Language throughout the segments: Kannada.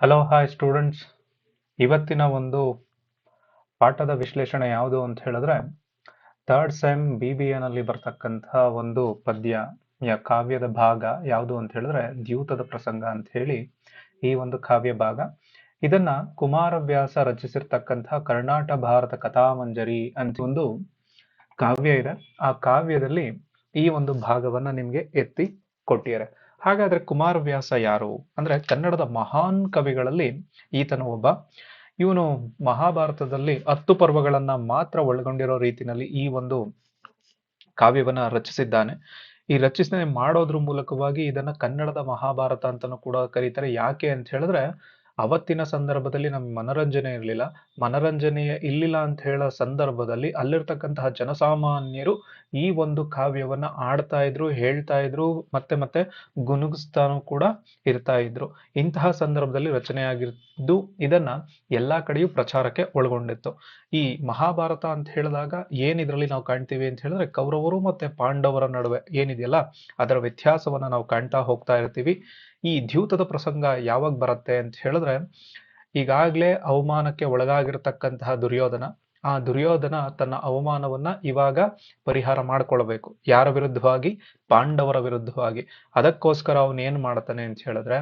ಹಲೋ ಹಾಯ್ ಸ್ಟೂಡೆಂಟ್ಸ್ ಇವತ್ತಿನ ಒಂದು ಪಾಠದ ವಿಶ್ಲೇಷಣೆ ಯಾವುದು ಅಂತ ಹೇಳಿದ್ರೆ ಥರ್ಡ್ ಸೆಮ್ ಬಿ ಬಿ ಎನಲ್ಲಿ ಬರ್ತಕ್ಕಂತಹ ಒಂದು ಪದ್ಯ ಯ ಕಾವ್ಯದ ಭಾಗ ಯಾವುದು ಅಂತ ಹೇಳಿದ್ರೆ, ದ್ಯೂತದ ಪ್ರಸಂಗ ಅಂತ ಹೇಳಿ ಈ ಒಂದು ಕಾವ್ಯ ಭಾಗ. ಇದನ್ನ ಕುಮಾರವ್ಯಾಸ ರಚಿಸಿರ್ತಕ್ಕಂತಹ ಕರ್ನಾಟ ಭಾರತ ಕಥಾಮಂಜರಿ ಅಂತ ಒಂದು ಕಾವ್ಯ ಇದೆ. ಆ ಕಾವ್ಯದಲ್ಲಿ ಈ ಒಂದು ಭಾಗವನ್ನ ನಿಮ್ಗೆ ಎತ್ತಿ ಕೊಟ್ಟಿದ್ದಾರೆ. ಹಾಗಾದ್ರೆ ಕುಮಾರವ್ಯಾಸ ಯಾರು? ಅಂದ್ರೆ ಕನ್ನಡದ ಮಹಾನ್ ಕವಿಗಳಲ್ಲಿ ಈತನು ಒಬ್ಬ. ಇವನು ಮಹಾಭಾರತದಲ್ಲಿ ಹತ್ತು ಪರ್ವಗಳನ್ನ ಮಾತ್ರ ಒಳಗೊಂಡಿರೋ ರೀತಿನಲ್ಲಿ ಈ ಒಂದು ಕಾವ್ಯವನ್ನ ರಚಿಸಿದ್ದಾನೆ. ಈ ರಚಿಸನೆ ಮಾಡೋದ್ರ ಮೂಲಕವಾಗಿ ಇದನ್ನ ಕನ್ನಡದ ಮಹಾಭಾರತ ಅಂತಾನೂ ಕೂಡ ಕರೀತಾರೆ. ಯಾಕೆ ಅಂತ ಹೇಳಿದ್ರೆ ಅವತ್ತಿನ ಸಂದರ್ಭದಲ್ಲಿ ನಮ್ಗೆ ಮನರಂಜನೆ ಇರಲಿಲ್ಲ. ಮನರಂಜನೆಯ ಇಲ್ಲಿಲ್ಲ ಅಂತ ಹೇಳೋ ಸಂದರ್ಭದಲ್ಲಿ ಅಲ್ಲಿರ್ತಕ್ಕಂತಹ ಜನಸಾಮಾನ್ಯರು ಈ ಒಂದು ಕಾವ್ಯವನ್ನ ಆಡ್ತಾ ಇದ್ರು, ಹೇಳ್ತಾ ಇದ್ರು, ಮತ್ತೆ ಮತ್ತೆ ಗುನುಗಿಸ್ತಾನು ಕೂಡ ಇರ್ತಾ ಇದ್ರು. ಇಂತಹ ಸಂದರ್ಭದಲ್ಲಿ ರಚನೆಯಾಗಿದ್ದು ಇದನ್ನ ಎಲ್ಲಾ ಕಡೆಯೂ ಪ್ರಚಾರಕ್ಕೆ ಒಳಗೊಂಡಿತ್ತು. ಈ ಮಹಾಭಾರತ ಅಂತ ಹೇಳಿದಾಗ ಏನ್ ಇದ್ರಲ್ಲಿ ನಾವು ಕಾಣ್ತೀವಿ ಅಂತ ಹೇಳಿದ್ರೆ ಕೌರವರು ಮತ್ತೆ ಪಾಂಡವರ ನಡುವೆ ಏನಿದೆಯಲ್ಲ ಅದರ ವ್ಯತ್ಯಾಸವನ್ನ ನಾವು ಕಾಣ್ತಾ ಹೋಗ್ತಾ ಇರ್ತೀವಿ. ಈ ದ್ಯೂತದ ಪ್ರಸಂಗ ಯಾವಾಗ ಬರುತ್ತೆ ಅಂತ ಹೇಳಿದ್ರೆ, ಈಗಾಗ್ಲೇ ಅವಮಾನಕ್ಕೆ ಒಳಗಾಗಿರ್ತಕ್ಕಂತಹ ದುರ್ಯೋಧನ, ಆ ದುರ್ಯೋಧನ ತನ್ನ ಅವಮಾನವನ್ನ ಇವಾಗ ಪರಿಹಾರ ಮಾಡ್ಕೊಳ್ಬೇಕು. ಯಾರ ವಿರುದ್ಧವಾಗಿ? ಪಾಂಡವರ ವಿರುದ್ಧವಾಗಿ. ಅದಕ್ಕೋಸ್ಕರ ಅವನು ಏನ್ ಮಾಡ್ತಾನೆ ಅಂತ ಹೇಳಿದ್ರೆ,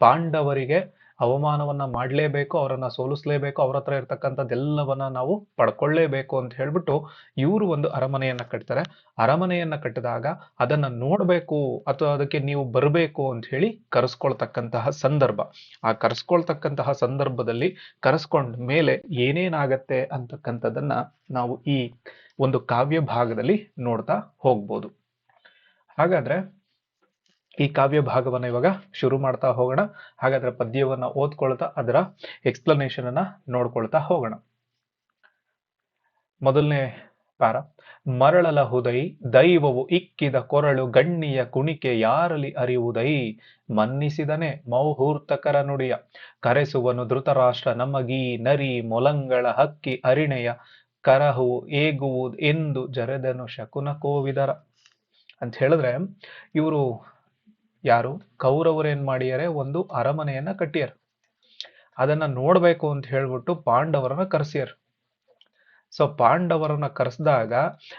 ಪಾಂಡವರಿಗೆ ಅವಮಾನವನ್ನ ಮಾಡಲೇಬೇಕು, ಅವರನ್ನ ಸೋಲಿಸ್ಲೇಬೇಕು, ಅವ್ರ ಹತ್ರ ಇರ್ತಕ್ಕಂಥದ್ದೆಲ್ಲವನ್ನ ನಾವು ಪಡ್ಕೊಳ್ಳೇಬೇಕು ಅಂತ ಹೇಳ್ಬಿಟ್ಟು ಇವರು ಒಂದು ಅರಮನೆಯನ್ನ ಕಟ್ತಾರೆ. ಅರಮನೆಯನ್ನ ಕಟ್ಟಿದಾಗ ಅದನ್ನ ನೋಡಬೇಕು ಅಥವಾ ಅದಕ್ಕೆ ನೀವು ಬರಬೇಕು ಅಂತ ಹೇಳಿ ಕರೆಸ್ಕೊಳ್ತಕ್ಕಂತಹ ಸಂದರ್ಭ. ಆ ಕರೆಸ್ಕೊಳ್ತಕ್ಕಂತಹ ಸಂದರ್ಭದಲ್ಲಿ ಕರೆಸ್ಕೊಂಡ ಮೇಲೆ ಏನೇನಾಗತ್ತೆ ಅಂತಕ್ಕಂಥದ್ದನ್ನ ನಾವು ಈ ಒಂದು ಕಾವ್ಯ ಭಾಗದಲ್ಲಿ ನೋಡ್ತಾ ಹೋಗ್ಬೋದು. ಹಾಗಾದ್ರೆ ಈ ಕಾವ್ಯ ಭಾಗವನ್ನ ಇವಾಗ ಶುರು ಮಾಡ್ತಾ ಹೋಗೋಣ. ಹಾಗಾದ್ರೆ ಪದ್ಯವನ್ನ ಓದ್ಕೊಳ್ತಾ ಅದರ ಎಕ್ಸ್ಪ್ಲನೇಷನ್ ಅನ್ನ ನೋಡ್ಕೊಳ್ತಾ ಹೋಗೋಣ. ಮೊದಲನೇ ಪಾರ, ಮರಳಲ ಹುದೈ, ದೈವವು ಇಕ್ಕಿದ ಕೊರಳು ಗಣ್ಣಿಯ ಕುಣಿಕೆ ಯಾರಲಿ ಅರಿವುದೈ ಮನ್ನಿಸಿದನೆ ಮೌಹೂರ್ತಕರ ನುಡಿಯ, ಕರೆಸುವನು ಧೃತರಾಷ್ಟ್ರ ನಮಗೀ ನರಿ ಮೊಲಂಗಳ ಹಕ್ಕಿ ಅರಿಣೆಯ, ಕರಹು ಏಗುವುದು ಎಂದು ಜರೆದನು ಶಕುನ ಕೋವಿದರ. ಅಂತ ಹೇಳಿದ್ರೆ ಇವರು ಯಾರು? ಕೌರವರು ಏನ್ ಮಾಡಿಯಾರೆ? ಒಂದು ಅರಮನೆಯನ್ನ ಕಟ್ಟಿಯಾರ. ಅದನ್ನ ನೋಡ್ಬೇಕು ಅಂತ ಹೇಳ್ಬಿಟ್ಟು ಪಾಂಡವರನ್ನ ಕರೆಸಿಯಾರ. ಸೊ ಪಾಂಡವರನ್ನ ಕರೆಸಿದಾಗ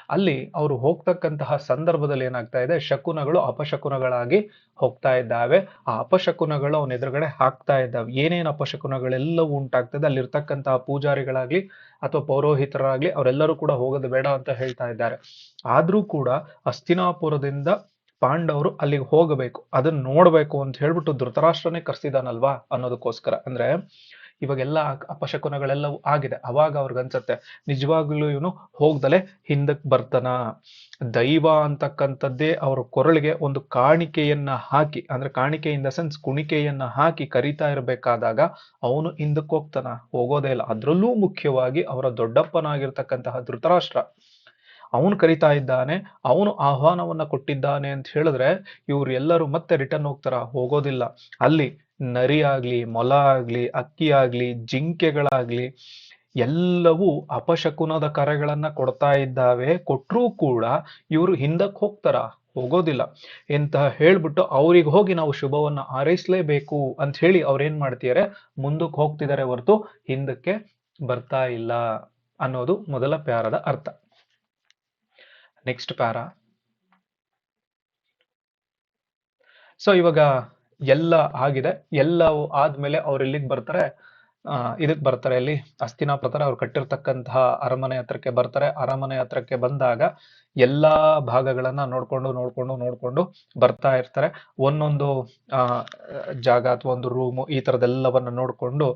ಅಲ್ಲಿ ಅವರು ಹೋಗ್ತಕ್ಕಂತಹ ಸಂದರ್ಭದಲ್ಲಿ ಏನಾಗ್ತಾ ಇದೆ? ಶಕುನಗಳು ಅಪಶಕುನಗಳಾಗಿ ಹೋಗ್ತಾ ಇದ್ದಾವೆ. ಆ ಅಪಶಕುನಗಳು ಅವನ ಎದುರುಗಡೆ ಹಾಕ್ತಾ ಇದ್ದಾವೆ. ಏನೇನು ಅಪಶಕುನಗಳೆಲ್ಲವೂ ಉಂಟಾಗ್ತದೆ. ಅಲ್ಲಿರ್ತಕ್ಕಂತಹ ಪೂಜಾರಿಗಳಾಗ್ಲಿ ಅಥವಾ ಪೌರೋಹಿತರಾಗ್ಲಿ ಅವರೆಲ್ಲರೂ ಕೂಡ ಹೋಗೋದು ಬೇಡ ಅಂತ ಹೇಳ್ತಾ ಇದ್ದಾರೆ. ಆದ್ರೂ ಕೂಡ ಅಸ್ತಿನಾಪುರದಿಂದ ಪಾಂಡವರು ಅಲ್ಲಿಗೆ ಹೋಗಬೇಕು, ಅದನ್ನ ನೋಡ್ಬೇಕು ಅಂತ ಹೇಳ್ಬಿಟ್ಟು ಧೃತರಾಷ್ಟ್ರನೇ ಕರ್ಸಿದಾನಲ್ವಾ ಅನ್ನೋದಕ್ಕೋಸ್ಕರ. ಅಂದ್ರೆ ಇವಾಗೆಲ್ಲ ಅಪಶಕುನಗಳೆಲ್ಲವೂ ಆಗಿದೆ, ಅವಾಗ ಅವ್ರಿಗನ್ಸತ್ತೆ ನಿಜವಾಗ್ಲೂ ಇವನು ಹೋಗ್ದಲೆ ಹಿಂದಕ್ ಬರ್ತಾನ. ದೈವ ಅಂತಕ್ಕಂಥದ್ದೇ ಅವ್ರ ಕೊರಳಿಗೆ ಒಂದು ಕಾಣಿಕೆಯನ್ನ ಹಾಕಿ, ಅಂದ್ರೆ ಕಾಣಿಕೆ ಇನ್ ಸೆನ್ಸ್ ಕುಣಿಕೆಯನ್ನ ಹಾಕಿ ಕರಿತಾ ಇರಬೇಕಾದಾಗ ಅವನು ಹಿಂದಕ್ಕೆ ಹೋಗ್ತಾನ, ಹೋಗೋದೇ ಇಲ್ಲ. ಅದ್ರಲ್ಲೂ ಮುಖ್ಯವಾಗಿ ಅವರ ದೊಡ್ಡಪ್ಪನಾಗಿರ್ತಕ್ಕಂತಹ ಧೃತರಾಷ್ಟ್ರ. ಅವನು ಕರಿತಾ ಇದ್ದಾನೆ, ಅವನು ಆಹ್ವಾನವನ್ನ ಕೊಟ್ಟಿದ್ದಾನೆ ಅಂತ ಹೇಳಿದ್ರೆ ಇವರು ಎಲ್ಲರೂ ಮತ್ತೆ ರಿಟರ್ನ್ ಹೋಗ್ತಾರ? ಹೋಗೋದಿಲ್ಲ. ಅಲ್ಲಿ ನರಿ ಆಗ್ಲಿ, ಮೊಲ ಆಗ್ಲಿ, ಅಕ್ಕಿ ಆಗ್ಲಿ, ಜಿಂಕೆಗಳಾಗ್ಲಿ, ಎಲ್ಲವೂ ಅಪಶಕುನದ ಕರೆಗಳನ್ನ ಕೊಡ್ತಾ ಇದ್ದಾವೆ. ಕೊಟ್ಟರೂ ಕೂಡ ಇವರು ಹಿಂದಕ್ಕೆ ಹೋಗ್ತಾರ? ಹೋಗೋದಿಲ್ಲ. ಎಂತ ಹೇಳ್ಬಿಟ್ಟು ಅವ್ರಿಗೆ ಹೋಗಿ ನಾವು ಶುಭವನ್ನ ಹಾರೈಸಲೇಬೇಕು ಅಂತ ಹೇಳಿ ಅವ್ರೇನ್ ಮಾಡ್ತಿದ್ದಾರೆ ಮುಂದಕ್ಕೆ ಹೋಗ್ತಿದ್ದಾರೆ ಹೊರತು ಹಿಂದಕ್ಕೆ ಬರ್ತಾ ಇಲ್ಲ ಅನ್ನೋದು ಮೊದಲ ಪ್ಯಾರದ ಅರ್ಥ. ನೆಕ್ಸ್ಟ್ ಪ್ಯಾರ ಸೊ ಇವಾಗ ಎಲ್ಲ ಆಗಿದೆ. ಎಲ್ಲವೂ ಆದ್ಮೇಲೆ ಅವ್ರು ಇಲ್ಲಿಗೆ ಬರ್ತಾರೆ? ಇದಕ್ಕೆ ಇದಕ್ ಬರ್ತಾರೆ ಇಲ್ಲಿ ಅಸ್ತಿನಾಪುರ ಅವ್ರು ಕಟ್ಟಿರ್ತಕ್ಕಂತಹ ಅರಮನೆ ಹತ್ರಕ್ಕೆ ಬರ್ತಾರೆ. ಅರಮನೆ ಹತ್ರಕ್ಕೆ ಬಂದಾಗ ಎಲ್ಲಾ ಭಾಗಗಳನ್ನ ನೋಡ್ಕೊಂಡು ನೋಡ್ಕೊಂಡು ನೋಡ್ಕೊಂಡು ಬರ್ತಾ ಇರ್ತಾರೆ. ಒಂದೊಂದು ಜಾಗ ಅಥವಾ ಒಂದು ರೂಮು ಈ ತರದೆಲ್ಲವನ್ನ ನೋಡ್ಕೊಂಡು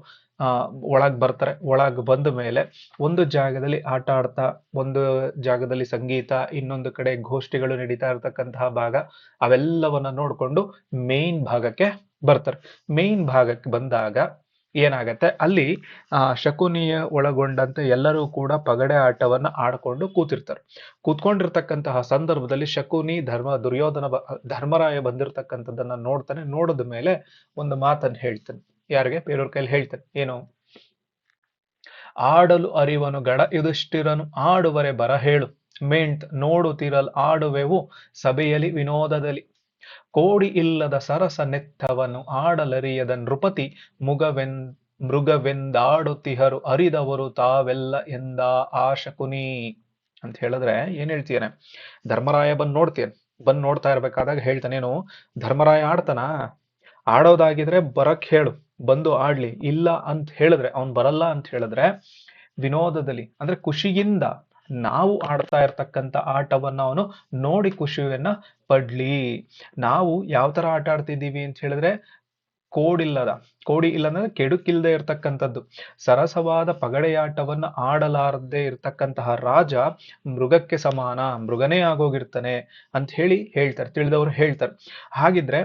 ಒಳಗ್ ಬರ್ತಾರೆ. ಒಳಗೆ ಬಂದ ಮೇಲೆ ಒಂದು ಜಾಗದಲ್ಲಿ ಆಟ ಆಡ್ತಾ, ಒಂದು ಜಾಗದಲ್ಲಿ ಸಂಗೀತ, ಇನ್ನೊಂದು ಕಡೆ ಗೋಷ್ಠಿಗಳು ನಡೀತಾ ಇರತಕ್ಕಂತಹ ಭಾಗ, ಅವೆಲ್ಲವನ್ನ ನೋಡ್ಕೊಂಡು ಮೇನ್ ಭಾಗಕ್ಕೆ ಬರ್ತಾರೆ. ಮೇನ್ ಭಾಗಕ್ಕೆ ಬಂದಾಗ ಏನಾಗತ್ತೆ? ಅಲ್ಲಿ, ಆ, ಶಕುನಿಯ ಒಳಗೊಂಡಂತೆ ಎಲ್ಲರೂ ಕೂಡ ಪಗಡೆ ಆಟವನ್ನ ಆಡ್ಕೊಂಡು ಕೂತಿರ್ತಾರೆ. ಕೂತ್ಕೊಂಡಿರ್ತಕ್ಕಂತಹ ಸಂದರ್ಭದಲ್ಲಿ ಶಕುನಿ ಧರ್ಮ, ದುರ್ಯೋಧನ ಧರ್ಮರಾಯ ಬಂದಿರತಕ್ಕಂಥದ್ದನ್ನ ನೋಡ್ತಾನೆ. ನೋಡಿದ ಮೇಲೆ ಒಂದು ಮಾತನ್ನು ಹೇಳ್ತಾನೆ. ಯಾರಿಗೆ? ಬೇರೆಯವ್ರ ಕೈಲಿ ಹೇಳ್ತಾರೆ ಏನು? ಆಡಲು ಅರಿವನು ಗಡ ಯುಧಿಷ್ಠಿರನು, ಆಡುವರೆ ಬರ ಹೇಳು. ಮೆಂಟ್ ನೋಡುತ್ತಿರಲ್ ಆಡುವೆವು ಸಭೆಯಲ್ಲಿ ವಿನೋದದಲ್ಲಿ. ಕೋಡಿ ಇಲ್ಲದ ಸರಸ ನೆತ್ತವನು ಆಡಲರಿಯದ ನೃಪತಿ, ಮುಗವೆನ್ ಮೃಗವೆಂದಾಡುತ್ತಿಹರು ಅರಿದವರು ತಾವೆಲ್ಲ ಎಂದ ಆಶಕುನಿ ಶಕುನಿ ಅಂತ ಹೇಳಿದ್ರೆ ಏನ್ ಹೇಳ್ತೀಯನೆ? ಧರ್ಮರಾಯ ಬಂದ್ ನೋಡ್ತೀಯನ್. ಬಂದ್ ನೋಡ್ತಾ ಇರ್ಬೇಕಾದಾಗ ಹೇಳ್ತಾನೇನು ಧರ್ಮರಾಯ ಆಡ್ತಾನ? ಆಡೋದಾಗಿದ್ರೆ ಬರಕ್ ಹೇಳು, ಬಂದು ಆಡ್ಲಿ, ಇಲ್ಲ ಅಂತ ಹೇಳಿದ್ರೆ, ಅವ್ನ್ ಬರಲ್ಲ ಅಂತ ಹೇಳಿದ್ರೆ ವಿನೋದದಲ್ಲಿ, ಅಂದ್ರೆ ಖುಷಿಯಿಂದ ನಾವು ಆಡ್ತಾ ಇರ್ತಕ್ಕಂಥ ಆಟವನ್ನ ಅವನು ನೋಡಿ ಖುಷಿಯನ್ನ ಪಡ್ಲಿ. ನಾವು ಯಾವ ತರ ಆಟ ಆಡ್ತಿದ್ದೀವಿ ಅಂತ ಹೇಳಿದ್ರೆ ಕೋಡಿಲ್ಲದ, ಕೋಡಿ ಇಲ್ಲ ಅಂದ್ರೆ ಕೆಡುಕಿಲ್ಲದೆ ಇರ್ತಕ್ಕಂಥದ್ದು. ಸರಸವಾದ ಪಗಡೆಯಾಟವನ್ನ ಆಡಲಾರದೆ ಇರ್ತಕ್ಕಂತಹ ರಾಜ ಮೃಗಕ್ಕೆ ಸಮಾನ, ಮೃಗನೇ ಆಗೋಗಿರ್ತಾನೆ ಅಂತ ಹೇಳಿ ಹೇಳ್ತಾರೆ, ತಿಳಿದವರು ಹೇಳ್ತಾರೆ. ಹಾಗಿದ್ರೆ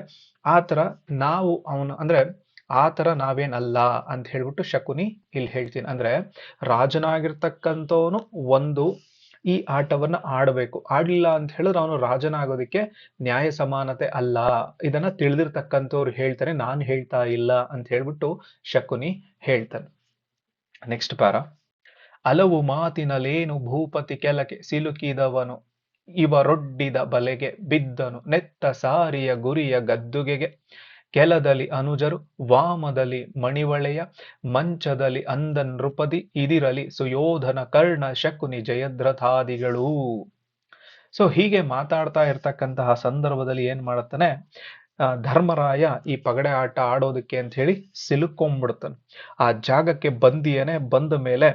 ಆತರ ನಾವು ಅವನು, ಅಂದ್ರೆ ಆ ಥರ ನಾವೇನಲ್ಲ ಅಂತ ಹೇಳ್ಬಿಟ್ಟು ಶಕುನಿ ಇಲ್ಲಿ ಹೇಳ್ತೀನಿ. ಅಂದ್ರೆ ರಾಜನಾಗಿರ್ತಕ್ಕಂಥವನು ಒಂದು ಈ ಆಟವನ್ನ ಆಡಬೇಕು. ಆಡಲಿಲ್ಲ ಅಂತ ಹೇಳಿದ್ರೆ ಅವನು ರಾಜನಾಗೋದಕ್ಕೆ ನ್ಯಾಯ ಸಮಾನತೆ ಅಲ್ಲ. ಇದನ್ನ ತಿಳಿದಿರ್ತಕ್ಕಂಥವ್ರು ಹೇಳ್ತಾರೆ, ನಾನು ಹೇಳ್ತಾ ಇಲ್ಲ ಅಂತ ಹೇಳ್ಬಿಟ್ಟು ಶಕುನಿ ಹೇಳ್ತಾನೆ. ನೆಕ್ಸ್ಟ್ ಪಾರ. ಹಲವು ಮಾತಿನಲೇನು ಭೂಪತಿ ಕೆಲಕೆ ಸಿಲುಕಿದವನು. ಇವರೊಡ್ಡಿದ ಬಲೆಗೆ ಬಿದ್ದನು, ನೆತ್ತ ಸಾರಿಯ ಗುರಿಯ ಗದ್ದುಗೆಗೆ. ಕೆಲದಲ್ಲಿ ಅನುಜರು, ವಾಮದಲ್ಲಿ ಮಣಿವಳೆಯ, ಮಂಚದಲ್ಲಿ ಅಂದ ನೃಪದಿ, ಇದಿರಲಿ ಸುಯೋಧನ ಕರ್ಣ ಶಕುನಿ ಜಯದ್ರಥಾದಿಗಳು. ಸೊ ಹೀಗೆ ಮಾತಾಡ್ತಾ ಇರ್ತಕ್ಕಂತಹ ಸಂದರ್ಭದಲ್ಲಿ ಏನ್ ಮಾಡುತ್ತಾನೆ? ಧರ್ಮರಾಯ ಈ ಪಗಡೆ ಆಟ ಆಡೋದಕ್ಕೆ ಅಂತ ಹೇಳಿ ಸಿಲುಕೊಂಡ್ಬಿಡ್ತಾನೆ. ಆ ಜಾಗಕ್ಕೆ ಬಂದಿಯೇನೆ ಬಂದ ಮೇಲೆ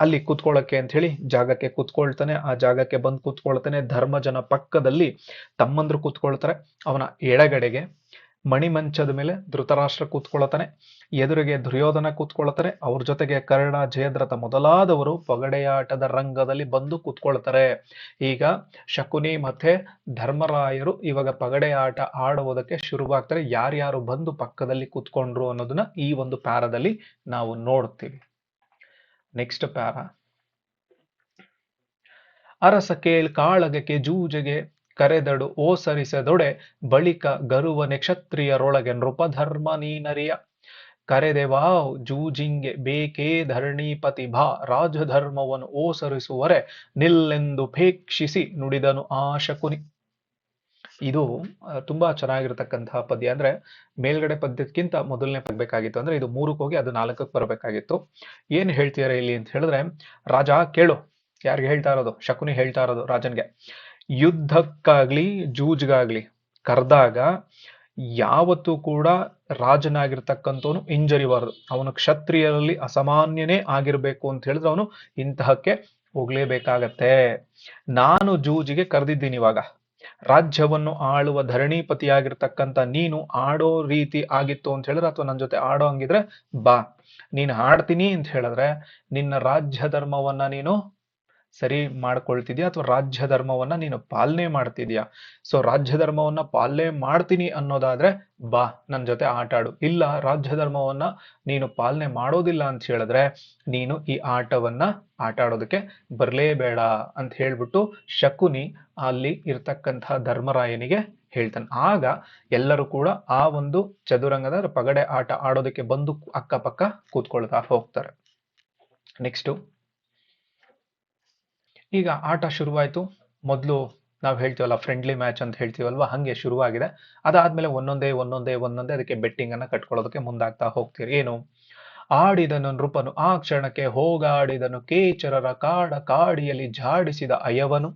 ಅಲ್ಲಿ ಕೂತ್ಕೊಳ್ಳಕ್ಕೆ ಅಂತ ಹೇಳಿ ಜಾಗಕ್ಕೆ ಕೂತ್ಕೊಳ್ತಾನೆ. ಆ ಜಾಗಕ್ಕೆ ಬಂದು ಕೂತ್ಕೊಳ್ತಾನೆ. ಧರ್ಮಜನ ಪಕ್ಕದಲ್ಲಿ ತಮ್ಮಂದ್ರು ಕುತ್ಕೊಳ್ತಾರೆ. ಅವನ ಎಡಗಡೆಗೆ ಮಣಿಮಂಚದ ಮೇಲೆ ಧೃತರಾಷ್ಟ್ರ ಕೂತ್ಕೊಳ್ಳತಾನೆ ಎದುರಿಗೆ ದುರ್ಯೋಧನ ಕೂತ್ಕೊಳ್ತಾರೆ. ಅವ್ರ ಜೊತೆಗೆ ಕರ್ಣ ಜಯದ್ರಥ ಮೊದಲಾದವರು ಪಗಡೆಯಾಟದ ರಂಗದಲ್ಲಿ ಬಂದು ಕೂತ್ಕೊಳ್ತಾರೆ. ಈಗ ಶಕುನಿ ಮತ್ತೆ ಧರ್ಮರಾಯರು ಇವಾಗ ಪಗಡೆ ಆಟ ಆಡುವುದಕ್ಕೆ ಶುರುವಾಗ್ತಾರೆ. ಯಾರ್ಯಾರು ಬಂದು ಪಕ್ಕದಲ್ಲಿ ಕೂತ್ಕೊಂಡ್ರು ಅನ್ನೋದನ್ನ ಈ ಒಂದು ಪ್ಯಾರದಲ್ಲಿ ನಾವು ನೋಡ್ತೀವಿ. Next para. ಅರಸ ಕೇಳ್ ಕಾಳಗಕ್ಕೆ ಜೂಜಗೆ ಕರೆದಡು ಓಸರಿಸದೊಡೆ ಬಳಿಕ ಗರುವನೆ ಕ್ಷತ್ರಿಯರೊಳಗೆ ನೃಪಧರ್ಮ ನೀನರಿಯ. ಕರೆದೆವಾವ್ ಜೂಜಿಂಗೆ, ಬೇಕೇ ಧರಣೀಪತಿ ಭಾ, ರಾಜಧರ್ಮವನ್ನು ಓಸರಿಸುವರೆ ನಿಲ್ಲೆಂದು ಪೇಕ್ಷಿಸಿ ನುಡಿದನು ಆ ಶಕುನಿ. ಇದು ತುಂಬಾ ಚೆನ್ನಾಗಿರ್ತಕ್ಕಂತಹ ಪದ್ಯ. ಅಂದ್ರೆ, ಮೇಲ್ಗಡೆ ಪದ್ಯಕ್ಕಿಂತ ಮೊದಲನೇ ಪದ್ಯಬೇಕಾಗಿತ್ತು ಅಂದ್ರೆ, ಇದು ಮೂರಕ್ಕೆ ಹೋಗಿ ಅದು ನಾಲ್ಕಕ್ಕೆ ಬರಬೇಕಾಗಿತ್ತು. ಏನ್ ಹೇಳ್ತೀರಾ ಇಲ್ಲಿ ಅಂತ ಹೇಳಿದ್ರೆ, ರಾಜ, ಕೇಳು. ಯಾರಿಗೆ ಹೇಳ್ತಾ ಇರೋದು? ಶಕುನಿ ಹೇಳ್ತಾ ಇರೋದು ರಾಜನ್ಗೆ. ಯುದ್ಧಕ್ಕಾಗ್ಲಿ, ಜೂಜ್ಗಾಗ್ಲಿ ಕರೆದಾಗ ಯಾವತ್ತೂ ಕೂಡ ರಾಜನಾಗಿರ್ತಕ್ಕಂಥವನು ಹಿಂಜರಿಬಾರದು ಅವನು ಕ್ಷತ್ರಿಯರಲ್ಲಿ ಅಸಾಮಾನ್ಯನೇ ಆಗಿರ್ಬೇಕು ಅಂತ ಹೇಳಿದ್ರೆ ಅವನು ಇಂತಹಕ್ಕೆ ಹೋಗ್ಲೇಬೇಕಾಗತ್ತೆ. ನಾನು ಜೂಜಿಗೆ ಕರೆದಿದ್ದೀನಿ ಇವಾಗ. ರಾಜ್ಯವನ್ನು ಆಳುವ ಧರಣಿಪತಿಯಾಗಿರ್ತಕ್ಕಂಥ ನೀನು ಆಡೋ ರೀತಿ ಆಗಿತ್ತು ಅಂತ ಹೇಳಿದ್ರೆ ಅಥವಾ ನನ್ನ ಜೊತೆ ಆಡೋ ಹಂಗಿದ್ರೆ ಬಾ. ನೀನು ಆಡ್ತೀನಿ ಅಂತ ಹೇಳಿದ್ರೆ ನಿನ್ನ ರಾಜ್ಯ ಧರ್ಮವನ್ನ ನೀನು ಸರಿ ಮಾಡ್ಕೊಳ್ತಿದ್ಯಾ ಅಥವಾ ರಾಜ್ಯ ಧರ್ಮವನ್ನ ನೀನು ಪಾಲನೆ ಮಾಡ್ತಿದ್ಯಾ? ಸೊ ರಾಜ್ಯ ಧರ್ಮವನ್ನ ಪಾಲನೆ ಮಾಡ್ತೀನಿ ಅನ್ನೋದಾದ್ರೆ, ಬಾ ನನ್ನ ಜೊತೆ ಆಟ ಆಡು. ಇಲ್ಲ, ರಾಜ್ಯ ಧರ್ಮವನ್ನ ನೀನು ಪಾಲನೆ ಮಾಡೋದಿಲ್ಲ ಅಂತ ಹೇಳಿದ್ರೆ, ನೀನು ಈ ಆಟವನ್ನ ಆಟ ಆಡೋದಕ್ಕೆ ಬರಲೇಬೇಡ ಅಂತ ಹೇಳ್ಬಿಟ್ಟು ಶಕುನಿ ಅಲ್ಲಿ ಇರ್ತಕ್ಕಂತಹ ಧರ್ಮರಾಯನಿಗೆ ಹೇಳ್ತಾನೆ. ಆಗ ಎಲ್ಲರೂ ಕೂಡ ಆ ಒಂದು ಚದುರಂಗದ ಪಗಡೆ ಆಟ ಆಡೋದಕ್ಕೆ ಬಂದು ಅಕ್ಕಪಕ್ಕ ಕೂತ್ಕೊಳ್ತಾ ಹೋಗ್ತಾರೆ. ನೆಕ್ಸ್ಟು ಈಗ ಆಟ ಶುರುವಾಯಿತು. ಮೊದಲು ನಾವು ಹೇಳ್ತೀವಲ್ಲ ಫ್ರೆಂಡ್ಲಿ ಮ್ಯಾಚ್ ಅಂತ ಹೇಳ್ತೀವಲ್ವ? ಹಾಗೆ ಶುರುವಾಗಿದೆ. ಅದಾದ್ಮೇಲೆ ಒಂದೊಂದೇ ಒಂದೊಂದೇ ಒಂದೊಂದೇ ಅದಕ್ಕೆ ಬೆಟ್ಟಿಂಗ್ ಅನ್ನ ಕಟ್ಕೊಳ್ಳೋದಕ್ಕೆ ಮುಂದಾಗ್ತಾ ಹೋಗ್ತೀರಿ. ಏನು? ಆಡಿದನು ನೃಪನು. ಆ ಕ್ಷಣಕ್ಕೆ ಹೋಗಾಡಿದನು ಕೇಚರರ ಕಾಡ ಕಾಡಿಯಲ್ಲಿ ಜಾಡಿಸಿದ ಅಯವನು.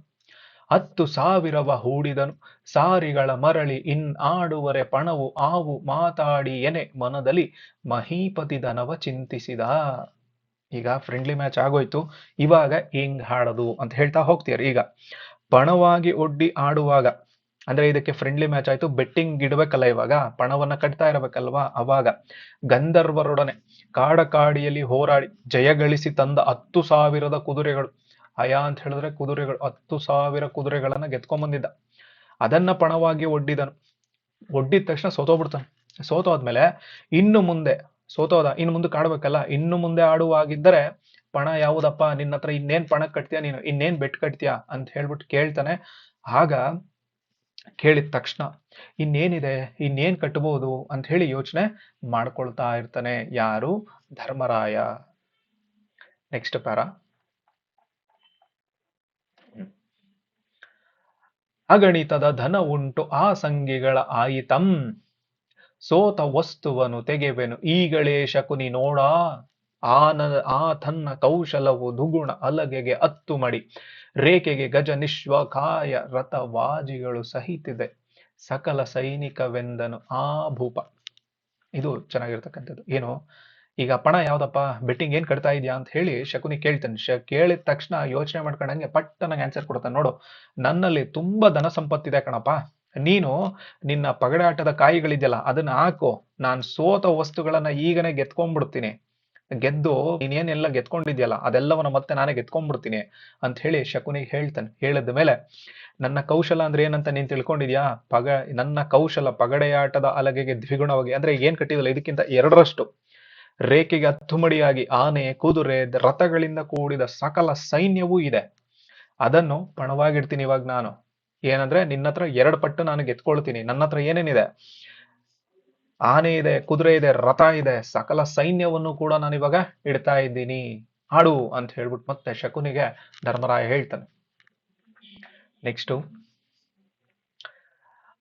ಹತ್ತು ಸಾವಿರವ ಹೂಡಿದನು. ಸಾರಿಗಳ ಮರಳಿ ಇನ್ ಆಡುವರೆ ಪಣವು ಆವು ಮಾತಾಡಿ ಎನೆ ಮನದಲ್ಲಿ ಮಹೀಪತಿ ದನವ ಚಿಂತಿಸಿದ. ಈಗ ಫ್ರೆಂಡ್ಲಿ ಮ್ಯಾಚ್ ಆಗೋಯ್ತು. ಇವಾಗ ಹೆಂಗ್ ಹಾಡೋದು ಅಂತ ಹೇಳ್ತಾ ಹೋಗ್ತೀರಿ ಈಗ ಪಣವಾಗಿ ಒಡ್ಡಿ ಆಡುವಾಗ, ಅಂದ್ರೆ ಇದಕ್ಕೆ ಫ್ರೆಂಡ್ಲಿ ಮ್ಯಾಚ್ ಆಯ್ತು ಬೆಟ್ಟಿಂಗ್ ಇಡಬೇಕಲ್ಲ ಇವಾಗ, ಪಣವನ್ನ ಕಟ್ತಾ ಇರಬೇಕಲ್ವಾ ಅವಾಗ. ಗಂಧರ್ವರೊಡನೆ ಕಾಡ ಕಾಡಿಯಲ್ಲಿ ಹೋರಾಡಿ ಜಯಗಳಿಸಿ ತಂದ ಹತ್ತು ಸಾವಿರದ ಕುದುರೆಗಳು. ಅಯ ಅಂತ ಹೇಳಿದ್ರೆ ಕುದುರೆಗಳು, ಹತ್ತು ಸಾವಿರ ಕುದುರೆಗಳನ್ನ ಗೆದ್ಕೊಂಡ್ ಬಂದಿದ್ದ. ಅದನ್ನ ಪಣವಾಗಿ ಒಡ್ಡಿದನು. ಒಡ್ಡಿದ ತಕ್ಷಣ ಸೋತೋಗ್ಬಿಡ್ತಾನೆ. ಸೋತೋದ್ಮೇಲೆ ಇನ್ನು ಮುಂದೆ ಸೋತೋದ. ಇನ್ನು ಮುಂದೆ ಕಾಡ್ಬೇಕಲ್ಲ. ಇನ್ನು ಮುಂದೆ ಆಡುವಾಗಿದ್ದರೆ ಪಣ ಯಾವುದಪ್ಪ? ನಿನ್ನ ಹತ್ರ ಇನ್ನೇನ್ ಪಣ ಕಟ್ತೀಯ ನೀನು? ಇನ್ನೇನ್ ಬೆಟ್ ಕಟ್ತೀಯ? ಅಂತ ಹೇಳ್ಬಿಟ್ಟು ಕೇಳ್ತಾನೆ. ಆಗ ಕೇಳಿದ ತಕ್ಷಣ, ಇನ್ನೇನಿದೆ? ಇನ್ನೇನ್ ಕಟ್ಟಬಹುದು ಅಂತ ಹೇಳಿ ಯೋಚನೆ ಮಾಡ್ಕೊಳ್ತಾ ಇರ್ತಾನೆ ಯಾರು? ಧರ್ಮರಾಯ. Next para. ಅಗಣಿತದ ಧನ ಉಂಟು. ಆ ಸಂಗಿಗಳ ಆಯಿತಂ. ಸೋತ ವಸ್ತುವನು ತೆಗೆವೆನು. ಈಗಳೇ ಶಕುನಿ ನೋಡ, ಆನ, ಆ ತನ್ನ ಕೌಶಲವು ದುಗುಣ ಅಲಗೆಗೆ ಅತ್ತು ಮಡಿ ರೇಖೆಗೆ ಗಜ ನಿಶ್ವಕಾಯ ರಥವಾಜಿಗಳು ಸಹಿತಿದೆ. ಸಕಲ ಸೈನಿಕವೆಂದನು ಆ ಭೂಪ. ಇದು ಚೆನ್ನಾಗಿರ್ತಕ್ಕಂಥದ್ದು. ಏನು? ಈಗ ಪಣ ಯಾವ್ದಪ್ಪ? ಬೆಟ್ಟಿಂಗ್ ಏನ್ ಕಟ್ತಾ ಇದೆಯಾ ಅಂತ ಹೇಳಿ ಶಕುನಿ ಕೇಳ್ತಾನೆ. ಶ, ಕೇಳಿದ ತಕ್ಷಣ ಯೋಚನೆ ಮಾಡ್ಕೊಂಡಂಗೆ ಪಟ್ಟ ನಂಗೆ ಆನ್ಸರ್ ಕೊಡ್ತಾನೆ. ನೋಡು, ನನ್ನಲ್ಲಿ ತುಂಬಾ ಧನ ಸಂಪತ್ತಿದೆ ಕಣಪ್ಪ. ನೀನು ನಿನ್ನ ಪಗಡಾಟದ ಕಾಯಿಗಳಿದೆಯಲ್ಲ, ಅದನ್ನ ಹಾಕು. ನಾನ್ ಸೋತ ವಸ್ತುಗಳನ್ನ ಈಗನೇ ಗೆತ್ಕೊಂಡ್ಬಿಡ್ತೀನಿ. ಗೆದ್ದು ನೀನೇನೆಲ್ಲ ಗೆತ್ಕೊಂಡಿದ್ಯಲ್ಲ, ಅದೆಲ್ಲವನ್ನ ಮತ್ತೆ ನಾನೇ ಗೆತ್ಕೊಂಡ್ಬಿಡ್ತೀನಿ ಅಂತ ಹೇಳಿ ಶಕುನಿಗೆ ಹೇಳ್ತಾನೆ. ಹೇಳಿದ ಮೇಲೆ, ನನ್ನ ಕೌಶಲ ಅಂದ್ರೆ ಏನಂತ ನೀನ್ ತಿಳ್ಕೊಂಡಿದ್ಯಾ? ಪಗ, ನನ್ನ ಕೌಶಲ ಪಗಡೆಯಾಟದ ಅಲಗೆಗೆ ದ್ವಿಗುಣವಾಗಿ, ಅಂದ್ರೆ ಏನ್ ಕಟ್ಟಿದಲ್ಲ ಇದಕ್ಕಿಂತ ಎರಡರಷ್ಟು. ರೇಖೆಗೆ ಅತ್ತುಮಡಿಯಾಗಿ ಆನೆ, ಕುದುರೆ, ರಥಗಳಿಂದ ಕೂಡಿದ ಸಕಲ ಸೈನ್ಯವೂ ಇದೆ. ಅದನ್ನು ಪಣವಾಗಿಡ್ತೀನಿ ಇವಾಗ ನಾನು. ಏನಂದ್ರೆ ನಿನ್ನ ಹತ್ರ ಎರಡು ಪಟ್ಟು ನಾನು ಗೆದ್ಕೊಳ್ತೀನಿ. ನನ್ನ ಹತ್ರ ಏನೇನಿದೆ? ಆನೆ ಇದೆ, ಕುದುರೆ ಇದೆ, ರಥ ಇದೆ, ಸಕಲ ಸೈನ್ಯವನ್ನು ಕೂಡ ನಾನು ಇವಾಗ ಇಡ್ತಾ ಇದ್ದೀನಿ. ಆಡು ಅಂತ ಹೇಳ್ಬಿಟ್ಟು ಮತ್ತೆ ಶಕುನಿಗೆ ಧರ್ಮರಾಯ ಹೇಳ್ತಾನೆ. ನೆಕ್ಸ್ಟು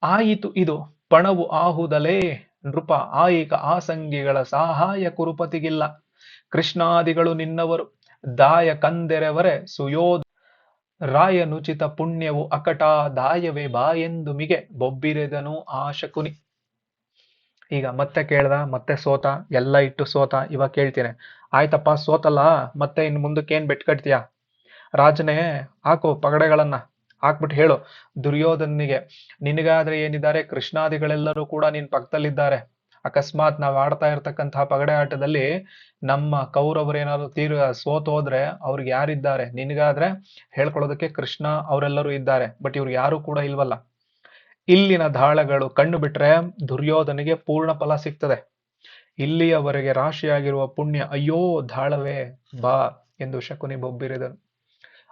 ಆಯಿತು ಇದು ಪಣವು ಆಹುದಲೇ ನೃಪ ಆಯಿಕ ಆಸಂಗಿಗಳ ಸಹಾಯ ಕುರುಪತಿಗಿಲ್ಲ. ಕೃಷ್ಣಾದಿಗಳು ನಿನ್ನವರು ದಾಯ ಕಂದೆರೆವರೆ ಸುಯೋಧ ರಾಯನುಚಿತ ಪುಣ್ಯವು ಅಕಟ ದಾಯವೇ ಎಂದು ಮಿಗೆ ಬೊಬ್ಬಿರೆದನು ಆ ಶಕುನಿ ಈಗ ಮತ್ತೆ ಕೇಳ್ದ, ಮತ್ತೆ ಸೋತ, ಎಲ್ಲ ಇಟ್ಟು ಸೋತ, ಇವಾಗ ಕೇಳ್ತೀನಿ. ಆಯ್ತಪ್ಪ, ಸೋತಲ್ಲ, ಮತ್ತೆ ಇನ್ನು ಮುಂದಕ್ಕೆ ಏನ್ ಬೆಟ್ ಕಟ್ತೀಯ? ರಾಜನೇ, ಹಾಕು ಪಗಡೆಗಳನ್ನ ಹಾಕ್ಬಿಟ್ಟು ಹೇಳು. ದುರ್ಯೋಧನಿಗೆ, ನಿನಗಾದ್ರೆ ಏನಿದ್ದಾರೆ? ಕೃಷ್ಣಾದಿಗಳೆಲ್ಲರೂ ಕೂಡ ನಿನ್ ಪಕ್ಕದಲ್ಲಿದ್ದಾರೆ ಅಕಸ್ಮಾತ್ ನಾವು ಆಡ್ತಾ ಇರ್ತಕ್ಕಂತಹ ಪಗಡೆ ಆಟದಲ್ಲಿ ನಮ್ಮ ಕೌರವರೇನಾದ್ರು ತೀರ ಸೋತೋದ್ರೆ ಅವ್ರಿಗೆ ಯಾರಿದ್ದಾರೆ? ನಿನಗಾದ್ರೆ ಹೇಳ್ಕೊಳ್ಳೋದಕ್ಕೆ ಕೃಷ್ಣ ಅವರೆಲ್ಲರೂ ಇದ್ದಾರೆ, ಬಟ್ ಇವ್ರು ಯಾರು ಕೂಡ ಇಲ್ವಲ್ಲ. ಇಲ್ಲಿನ ದಾಳಗಳು ಕಣ್ಣು ಬಿಟ್ರೆ ದುರ್ಯೋಧನಿಗೆ ಪೂರ್ಣ ಫಲ ಸಿಗ್ತದೆ. ಇಲ್ಲಿಯವರೆಗೆ ರಾಶಿಯಾಗಿರುವ ಪುಣ್ಯ ಅಯ್ಯೋ ದಾಳವೇ ಬಾ ಎಂದು ಶಕುನಿ ಬೊಬ್ಬಿರಿದನು.